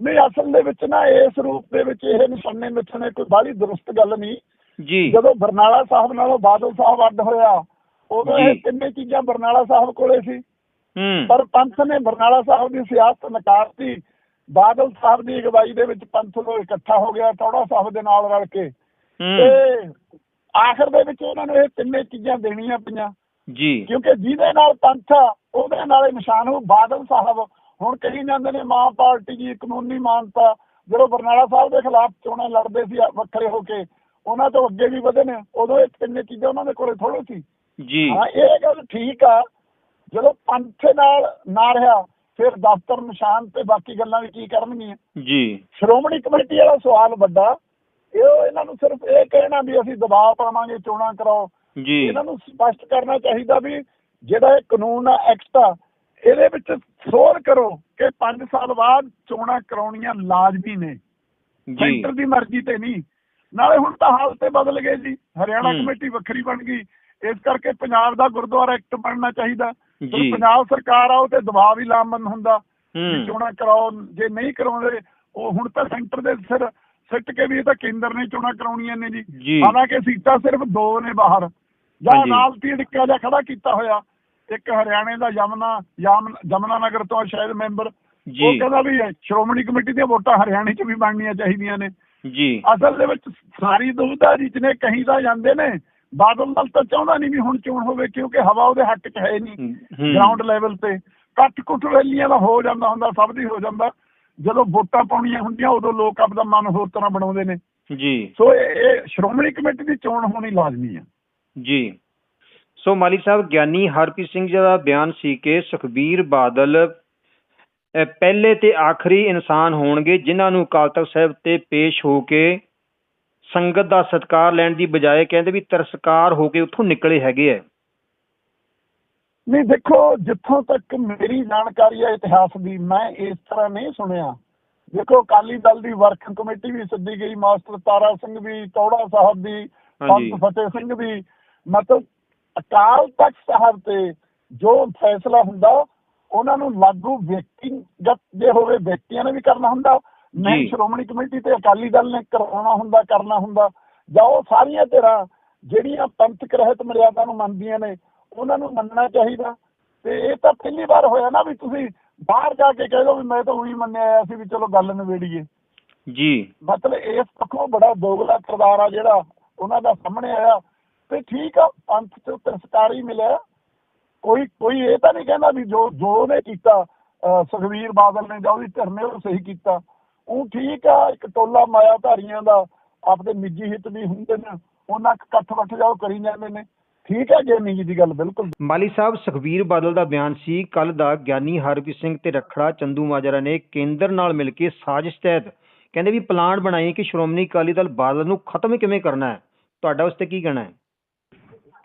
ਨਹੀਂ ਅਸਲ ਦੇ ਵਿੱਚ ਨਾ ਇਸ ਰੂਪ ਦੇ ਵਿੱਚ ਇਹ ਨਿਸ਼ਾਨੇ ਮਿੱਥਣੇ ਕੋਈ ਬਾਹਲੀ ਦਰੁਸਤ ਗੱਲ ਨਹੀਂ। ਜੀ। ਜਦੋਂ ਬਰਨਾਲਾ ਸਾਹਿਬ ਨਾਲੋਂ ਬਾਦਲ ਸਾਹਿਬ ਅੱਡ ਹੋਇਆ ਉਦੋਂ ਇਹ। ਤਿੰਨੇ ਚੀਜ਼ਾਂ ਬਰਨਾਲਾ ਸਾਹਿਬ ਕੋਲੇ ਸੀ। ਹੂੰ। ਪਰ ਪੰਥ ਨੇ ਬਰਨਾਲਾ ਸਾਹਿਬ ਦੀ ਸਿਆਸਤ ਨਕਾਰਤੀ। ਬਾਦਲ ਸਾਹਿਬ ਦੀ ਅਗਵਾਈ ਦੇ ਵਿੱਚ ਪੰਥ ਨੂੰ ਇਕੱਠਾ ਹੋ ਗਿਆ ਟੌੜਾ ਸਾਹਿਬ ਦੇ ਨਾਲ ਰਲ ਕੇ। ਤੇ ਆਖਰ ਦੇ ਵਿੱਚ ਉਹਨਾਂ ਨੂੰ ਇਹ ਤਿੰਨੇ ਚੀਜ਼ਾਂ ਦੇਣੀਆਂ ਪਈਆਂ। ਜੀ। ਕਿਉਂਕਿ ਜਿਹਦੇ ਨਾਲ ਪੰਥ ਉਹਦੇ ਨਾਲ ਨਿਸ਼ਾਨ ਹੋ ਬਾਦਲ ਸਾਹਿਬ ਹੁਣ ਕਹੀ ਜਾਂਦੇ ਨੇ ਮਾਂ ਪਾਰਟੀ ਦੀ ਕਾਨੂੰਨੀ ਮਾਨਤਾ ਜਦੋਂ ਬਰਨਾਲਾ ਸਾਹਿਬ ਦੇ ਖਿਲਾਫ ਚੋਣਾਂ ਲੜਦੇ ਸੀ ਵੱਖਰੇ ਹੋ ਕੇ ਉਹਨਾਂ ਤੋਂ ਅੱਗੇ ਵੀ ਵਧੇ ਨੇ। ਉਦੋਂ ਇਹ ਤਿੰਨੇ ਚੀਜ਼ਾਂ ਉਹਨਾਂ ਦੇ ਕੋਲੇ ਥੋੜ੍ਹੀ ਸੀ। ਜੀ। ਹਾਂ ਇਹ ਗੱਲ ਠੀਕ ਆ ਜਦੋਂ ਪੰਥ ਨਾਲ ਨਾ ਰਿਹਾ ਫਿਰ ਦਫ਼ਤਰ ਨਿਸ਼ਾਨ ਤੇ ਬਾਕੀ ਗੱਲਾਂ ਵੀ ਕੀ ਕਰਨਗੀਆਂ। ਜੀ। ਸ਼੍ਰੋਮਣੀ ਕਮੇਟੀ ਵਾਲਾ ਸਵਾਲ ਵੱਡਾ ਇਹ ਇਹਨਾਂ ਨੂੰ ਸਿਰਫ ਇਹ ਕਹਿਣਾ ਵੀ ਅਸੀਂ ਦਬਾਅ ਪਾਵਾਂਗੇ ਚੋਣਾਂ ਕਰਾਓ। ਜੀ। ਇਹਨਾਂ ਨੂੰ ਸਪਸ਼ਟ ਕਰਨਾ ਚਾਹੀਦਾ ਵੀ ਜਿਹੜਾ ਇਹ ਕਾਨੂੰਨ ਆ ਐਕਟ ਆ ਇਹਦੇ ਵਿੱਚ ਸੋਧ ਕਰੋ ਕਿ 5 ਸਾਲ ਬਾਅਦ ਚੋਣਾਂ ਕਰਾਉਣੀਆਂ ਲਾਜ਼ਮੀ ਨੇ। ਜੀ। ਸੈਂਟਰ ਦੀ ਮਰਜ਼ੀ ਤੇ ਨਹੀਂ। ਨਾਲੇ ਹੁਣ ਤਾਂ ਹਾਲਤ ਬਦਲ ਗਏ ਜੀ। ਹਰਿਆਣਾ। ਕਮੇਟੀ ਵੱਖਰੀ ਬਣ ਗਈ। ਇਸ ਕਰਕੇ ਪੰਜਾਬ ਦਾ ਗੁਰਦੁਆਰਾ ਐਕਟ ਬਣਨਾ ਚਾਹੀਦਾ। ਜੀ। ਤੇ ਪੰਜਾਬ ਸਰਕਾਰ ਆ ਉਹ ਤੇ ਦਬਾਅ ਵੀ ਲਾਮਬੰਦ ਹੁੰਦਾ ਚੋਣਾਂ ਕਰਾਓ ਜੇ ਨਹੀਂ ਕਰਾਉਂਦੇ ਉਹ ਹੁਣ ਤਾਂ ਸੈਂਟਰ ਦੇ ਸਿਰ ਸਿੱਟ ਕੇ ਵੀ ਇਹ ਤਾਂ ਕੇਂਦਰ ਨੇ ਚੋਣਾਂ ਕਰਾਉਣੀਆਂ ਨੇ ਜੀ। ਜੀ। ਹਾਲਾਂਕਿ ਸੀਟਾਂ ਸਿਰਫ ਦੋ ਨੇ ਬਾਹਰ। ਜਾਂ। ਨਾਲ ਟਿੱਕਾ ਜਿਹਾ ਖੜਾ ਕੀਤਾ ਹੋਇਆ। ਇੱਕ ਹਰਿਆਣੇ ਦਾ ਯਮਨਾ ਯਮ ਜਮਨਾ ਨਗਰ ਤੋਂ ਸ਼ਾਇਦ ਮੈਂਬਰ। ਉਹ ਕਹਿੰਦਾ ਵੀ ਸ਼੍ਰੋਮਣੀ ਕਮੇਟੀ ਦੀਆਂ ਵੋਟਾਂ ਹਰਿਆਣੇ 'ਚ ਵੀ ਬਣਨੀਆਂ ਚਾਹੀਦੀਆਂ ਨੇ। ਜੀ। ਅਸਲ ਦੇ ਵਿੱਚ ਸਾਰੀ ਦੁਬਿਧਾ ਜਿਤਨੇ ਕਹੀ ਤਾਂ ਜਾਂਦੇ ਨੇ ਬਾਦਲ ਨਾਲ ਤਾਂ ਚਾਹੁੰਦਾ ਨਹੀਂ ਵੀ ਹੁਣ ਚੋਣ ਹੋਵੇ ਕਿਉਂਕਿ ਹਵਾ ਉਹਦੇ ਹੱਕ 'ਚ ਹੈ ਨਹੀਂ ਗਰਾਊਂਡ ਲੈਵਲ ਤੇ। ਕੱਟ ਕੁੱਟ ਰੈਲੀਆਂ ਦਾ ਹੋ ਜਾਂਦਾ ਹੁੰਦਾ ਸਭ ਦੀ ਹੋ ਜਾਂਦਾ। ਜਦੋਂ ਵੋਟਾਂ ਪਾਉਣੀਆਂ ਹੁੰਦੀਆਂ ਉਦੋਂ ਲੋਕ ਆਪਦਾ ਮਨ ਹੋਰ ਤਰ੍ਹਾਂ ਬਣਾਉਂਦੇ ਨੇ। ਜੀ। ਸੋ ਇਹ ਸ਼੍ਰੋਮਣੀ ਕਮੇਟੀ ਦੀ ਚੋਣ ਹੋਣੀ ਲਾਜ਼ਮੀ ਹੈ ਜੀ। ਸੋ ਮਾਲੀ ਸਾਹਿਬ ਗਿਆਨੀ ਹਰਪ੍ਰੀਤ ਸਿੰਘ ਜੀ ਦਾ ਬਿਆਨ ਸੀ ਕਿ ਸੁਖਬੀਰ ਬਾਦਲ ਅਹ, ਪਹਿਲੇ ਤੇ ਆਖਰੀ ਇਨਸਾਨ ਹੋਣਗੇ ਜਿਨ੍ਹਾਂ ਨੂੰ ਅਕਾਲ ਤਖਤ ਸਾਹਿਬ ਤੇ ਪੇਸ਼ ਹੋ ਕੇ ਸੰਗਤ ਦਾ ਸਤਿਕਾਰ ਲੈਣ ਦੀ ਬਜਾਏ ਕਹਿੰਦੇ ਵੀ ਤਿਰਸਕਾਰ ਹੋ ਕੇ ਉੱਥੋਂ ਨਿਕਲੇ ਹੈਗੇ ਐ। ਨਹੀਂ ਦੇਖੋ ਜਿੱਥੋਂ ਤੱਕ ਮੇਰੀ ਜਾਣਕਾਰੀ ਹੈ ਇਤਿਹਾਸ ਦੀ ਮੈਂ ਇਸ ਤਰ੍ਹਾਂ ਨਹੀਂ ਸੁਣਿਆ। ਦੇਖੋ ਅਕਾਲੀ ਦਲ ਦੀ ਵਰਕਿੰਗ ਕਮੇਟੀ ਵੀ ਸੱਦੀ ਗਈ ਮਾਸਟਰ ਤਾਰਾ ਸਿੰਘ ਵੀ ਤੌੜਾ ਸਾਹਿਬ ਦੀ ਹਾਂਜੀ। ਸੰਤ ਫਤਿਹ ਸਿੰਘ ਵੀ ਮਤਲਬ ਅਕਾਲ ਤਖਤ ਸਾਹਿਬ ਤੇ ਜੋ ਫੈਸਲਾ ਹੁੰਦਾ ਉਹਨਾਂ ਨੂੰ ਲਾਗੂ ਵਿਅਕਤੀਗਤ ਜੇ ਹੋਵੇ ਵਿਅਕਤੀਆਂ ਨੇ ਵੀ ਕਰਨਾ ਹੁੰਦਾ। ਨਹੀਂ ਸ਼੍ਰੋਮਣੀ ਕਮੇਟੀ ਤੇ ਅਕਾਲੀ ਦਲ ਨੇ ਕਰਾਉਣਾ ਹੁੰਦਾ ਕਰਨਾ ਹੁੰਦਾ। ਜਾਂ ਉਹ ਸਾਰੀਆਂ ਧਿਰਾਂ ਜਿਹੜੀਆਂ ਪੰਥਕ ਰਹਿਤ ਮਰਿਆਦਾ ਨੂੰ ਮੰਨਦੀਆਂ ਨੇ ਉਹਨਾਂ ਨੂੰ ਮੰਨਣਾ ਚਾਹੀਦਾ। ਤੇ ਇਹ ਤਾਂ ਪਹਿਲੀ ਵਾਰ ਹੋਇਆ ਨਾ ਵੀ ਤੁਸੀਂ ਬਾਹਰ ਜਾ ਕੇ ਕਹਿ ਦੋ ਵੀ ਮੈਂ ਤਾਂ ਉਹੀ ਮੰਨਿਆ ਆਇਆ ਸੀ ਵੀ ਚਲੋ ਗੱਲ ਨਿਬੇੜੀਏ। ਜੀ। ਮਤਲਬ ਇਸ ਪੱਖੋਂ ਬੜਾ ਦੋਗਲਾ ਕਿਰਦਾਰ ਆ ਜਿਹੜਾ ਉਹਨਾਂ ਦਾ ਸਾਹਮਣੇ ਆਇਆ। ਤੇ ਠੀਕ ਆ, ਪੰਥ ਤੋਂ ਤਿਰਸਕਾਰੀ ਮਿਲਿਆ। ਕੋਈ ਕੋਈ ਇਹ ਤਾਂ ਨਹੀਂ ਕਹਿੰਦਾ ਵੀ ਜੋ ਜੋ ਉਹਨੇ ਕੀਤਾ, ਅਹ ਬਾਦਲ ਨੇ ਜਾਂ ਉਹਦੀ ਧਿਰ ਨੇ ਉਹ ਸਹੀ ਕੀਤਾ। ਉਹ ਠੀਕ ਆ, ਇੱਕ ਟੋਲਾ ਮਾਇਆਧਾਰੀਆਂ ਦਾ ਆਪਦੇ ਨਿੱਜੀ ਹਿੱਤ ਵੀ ਹੁੰਦੇ ਨੇ, ਉਹਨਾਂ ਇਕੱਠ ਵੱਠ ਜਾਓ ਕਰੀ ਜਾਂਦੇ ਨੇ। ਠੀਕ ਹੈ ਗਿਆਨੀ ਜੀ ਦੀ ਗੱਲ, ਬਿਲਕੁਲ। ਮਾਲੀ ਸਾਹਿਬ ਸੁਖਬੀਰ ਬਾਦਲ ਦਾ ਬਿਆਨ ਸੀ ਕੱਲ ਦਾ ਗਿਆਨੀ ਹਰਪ੍ਰੀਤ ਸਿੰਘ ਤੇ ਰਖੜਾ ਚੰਦੂ ਮਾਜਰਾ ਨੇ ਕੇਂਦਰ ਨਾਲ ਮਿਲ ਕੇ ਸਾਜ਼ਿਸ਼ ਤਹਿਤ ਕਹਿੰਦੇ ਵੀ ਪਲਾਨ ਬਣਾਈ ਕਿ ਸ਼੍ਰੋਮਣੀ ਅਕਾਲੀ ਦਲ ਬਾਦਲ ਨੂੰ ਖਤਮ ਕਿਵੇਂ ਕਰਨਾ ਹੈ। ਤੁਹਾਡਾ ਉਸ ਤੇ ਕੀ ਕਹਿਣਾ ਹੈ?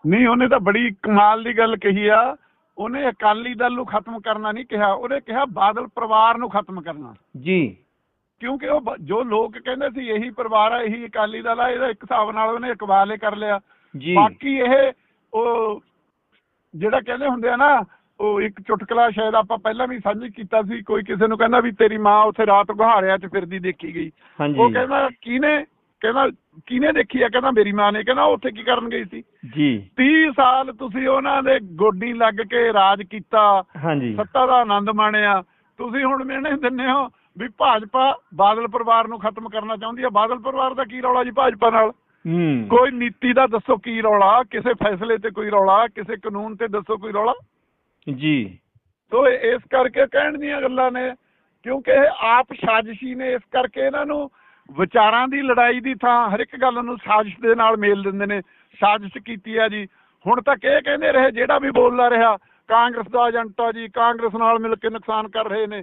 ਨਹੀਂ ਉਹਨੇ ਤਾਂ ਬੜੀ ਕਮਾਲ ਦੀ ਗੱਲ ਕਹੀ ਆ। ਉਹਨੇ ਅਕਾਲੀ ਦਲ ਨੂੰ ਖਤਮ ਕਰਨਾ ਨਹੀਂ ਕਿਹਾ ਉਹਨੇ ਕਿਹਾ ਬਾਦਲ ਪਰਿਵਾਰ ਨੂੰ ਖਤਮ ਕਰਨਾ। ਜੀ। ਕਿਉਂਕਿ ਉਹ ਜੋ ਲੋਕ ਕਹਿੰਦੇ ਸੀ ਇਹੀ ਪਰਿਵਾਰ ਆ ਇਹੀ ਅਕਾਲੀ ਦਲ ਆ ਇਹਦਾ ਇੱਕ ਹਿਸਾਬ ਨਾਲ ਉਹਨੇ ਇਕਬਾਲੇ ਕਰ ਲਿਆ। ਜੀ। ਬਾਕੀ ਇਹ ਉਹ ਜਿਹੜਾ ਕਹਿੰਦੇ ਹੁੰਦੇ ਆ ਨਾ ਉਹ ਇੱਕ ਚੁਟਕਲਾ ਸ਼ਾਇਦ ਆਪਾਂ ਪਹਿਲਾਂ ਵੀ ਸਾਂਝੀ ਕੀਤਾ ਸੀ ਕੋਈ ਕਿਸੇ ਨੂੰ ਕਹਿੰਦਾ ਵੀ ਤੇਰੀ ਮਾਂ ਉੱਥੇ ਰਾਤ ਗੁਹਾਰਿਆਂ 'ਚ ਫਿਰਦੀ ਦੇਖੀ ਗਈ। ਉਹ ਕਹਿੰਦਾ ਕਿਹਨੇ ਕਹਿੰਦਾ ਕਿਹਨੇ ਦੇਖੀ ਆ? ਕਹਿੰਦਾ ਮੇਰੀ ਮਾਂ ਨੇ। ਕਹਿੰਦਾ ਉੱਥੇ ਕੀ ਕਰਨ ਗਈ ਸੀ? ਜੀ। 30 ਸਾਲ ਤੁਸੀਂ ਉਹਨਾਂ ਦੇ ਗੋਡੀ ਲੱਗ ਕੇ ਰਾਜ ਕੀਤਾ। ਹਾਂਜੀ। ਸੱਤਾ ਦਾ ਆਨੰਦ ਮਾਣਿਆ। ਤੁਸੀਂ ਹੁਣ ਮਿਹਣੇ ਦਿੰਦੇ ਹੋ ਵੀ ਭਾਜਪਾ ਬਾਦਲ ਪਰਿਵਾਰ ਨੂੰ ਖਤਮ ਕਰਨਾ ਚਾਹੁੰਦੀ ਹੈ ਬਾਦਲ ਪਰਿਵਾਰ ਦਾ ਕੀ ਰੌਲਾ ਜੀ ਭਾਜਪਾ ਨਾਲ? ਹੂੰ। ਕੋਈ ਨੀਤੀ ਦਾ ਦੱਸੋ ਕੀ ਰੌਲਾ? ਕਿਸੇ ਫੈਸਲੇ ਤੇ ਕੋਈ ਰੌਲਾ? ਕਿਸੇ ਕਾਨੂੰਨ ਤੇ ਦੱਸੋ ਕੋਈ ਰੌਲਾ? ਜੀ। ਸੋ ਇਸ ਕਰਕੇ ਕਹਿਣ ਦੀਆਂ ਗੱਲਾਂ ਨੇ ਕਿਉਂਕਿ ਆਪ ਸਾਜ਼ਿਸ਼ੀ ਨੇ। ਇਸ ਕਰਕੇ ਇਹਨਾਂ ਨੂੰ ਵਿਚਾਰਾਂ ਦੀ ਲੜਾਈ ਦੀ ਥਾਂ ਹਰ ਇੱਕ ਗੱਲ ਨੂੰ ਸਾਜ਼ਿਸ਼ ਦੇ ਨਾਲ ਮੇਲ ਦਿੰਦੇ ਨੇ ਸਾਜ਼ਿਸ਼ ਕੀਤੀ ਆ ਜੀ। ਹੁਣ ਤੱਕ ਇਹ ਕਹਿੰਦੇ ਰਹੇ ਜਿਹੜਾ ਵੀ ਬੋਲਦਾ ਰਿਹਾ ਕਾਂਗਰਸ ਦਾ ਏਜੰਟ ਆ ਜੀ ਕਾਂਗਰਸ ਨਾਲ ਮਿਲ ਕੇ ਨੁਕਸਾਨ ਕਰ ਰਹੇ ਨੇ।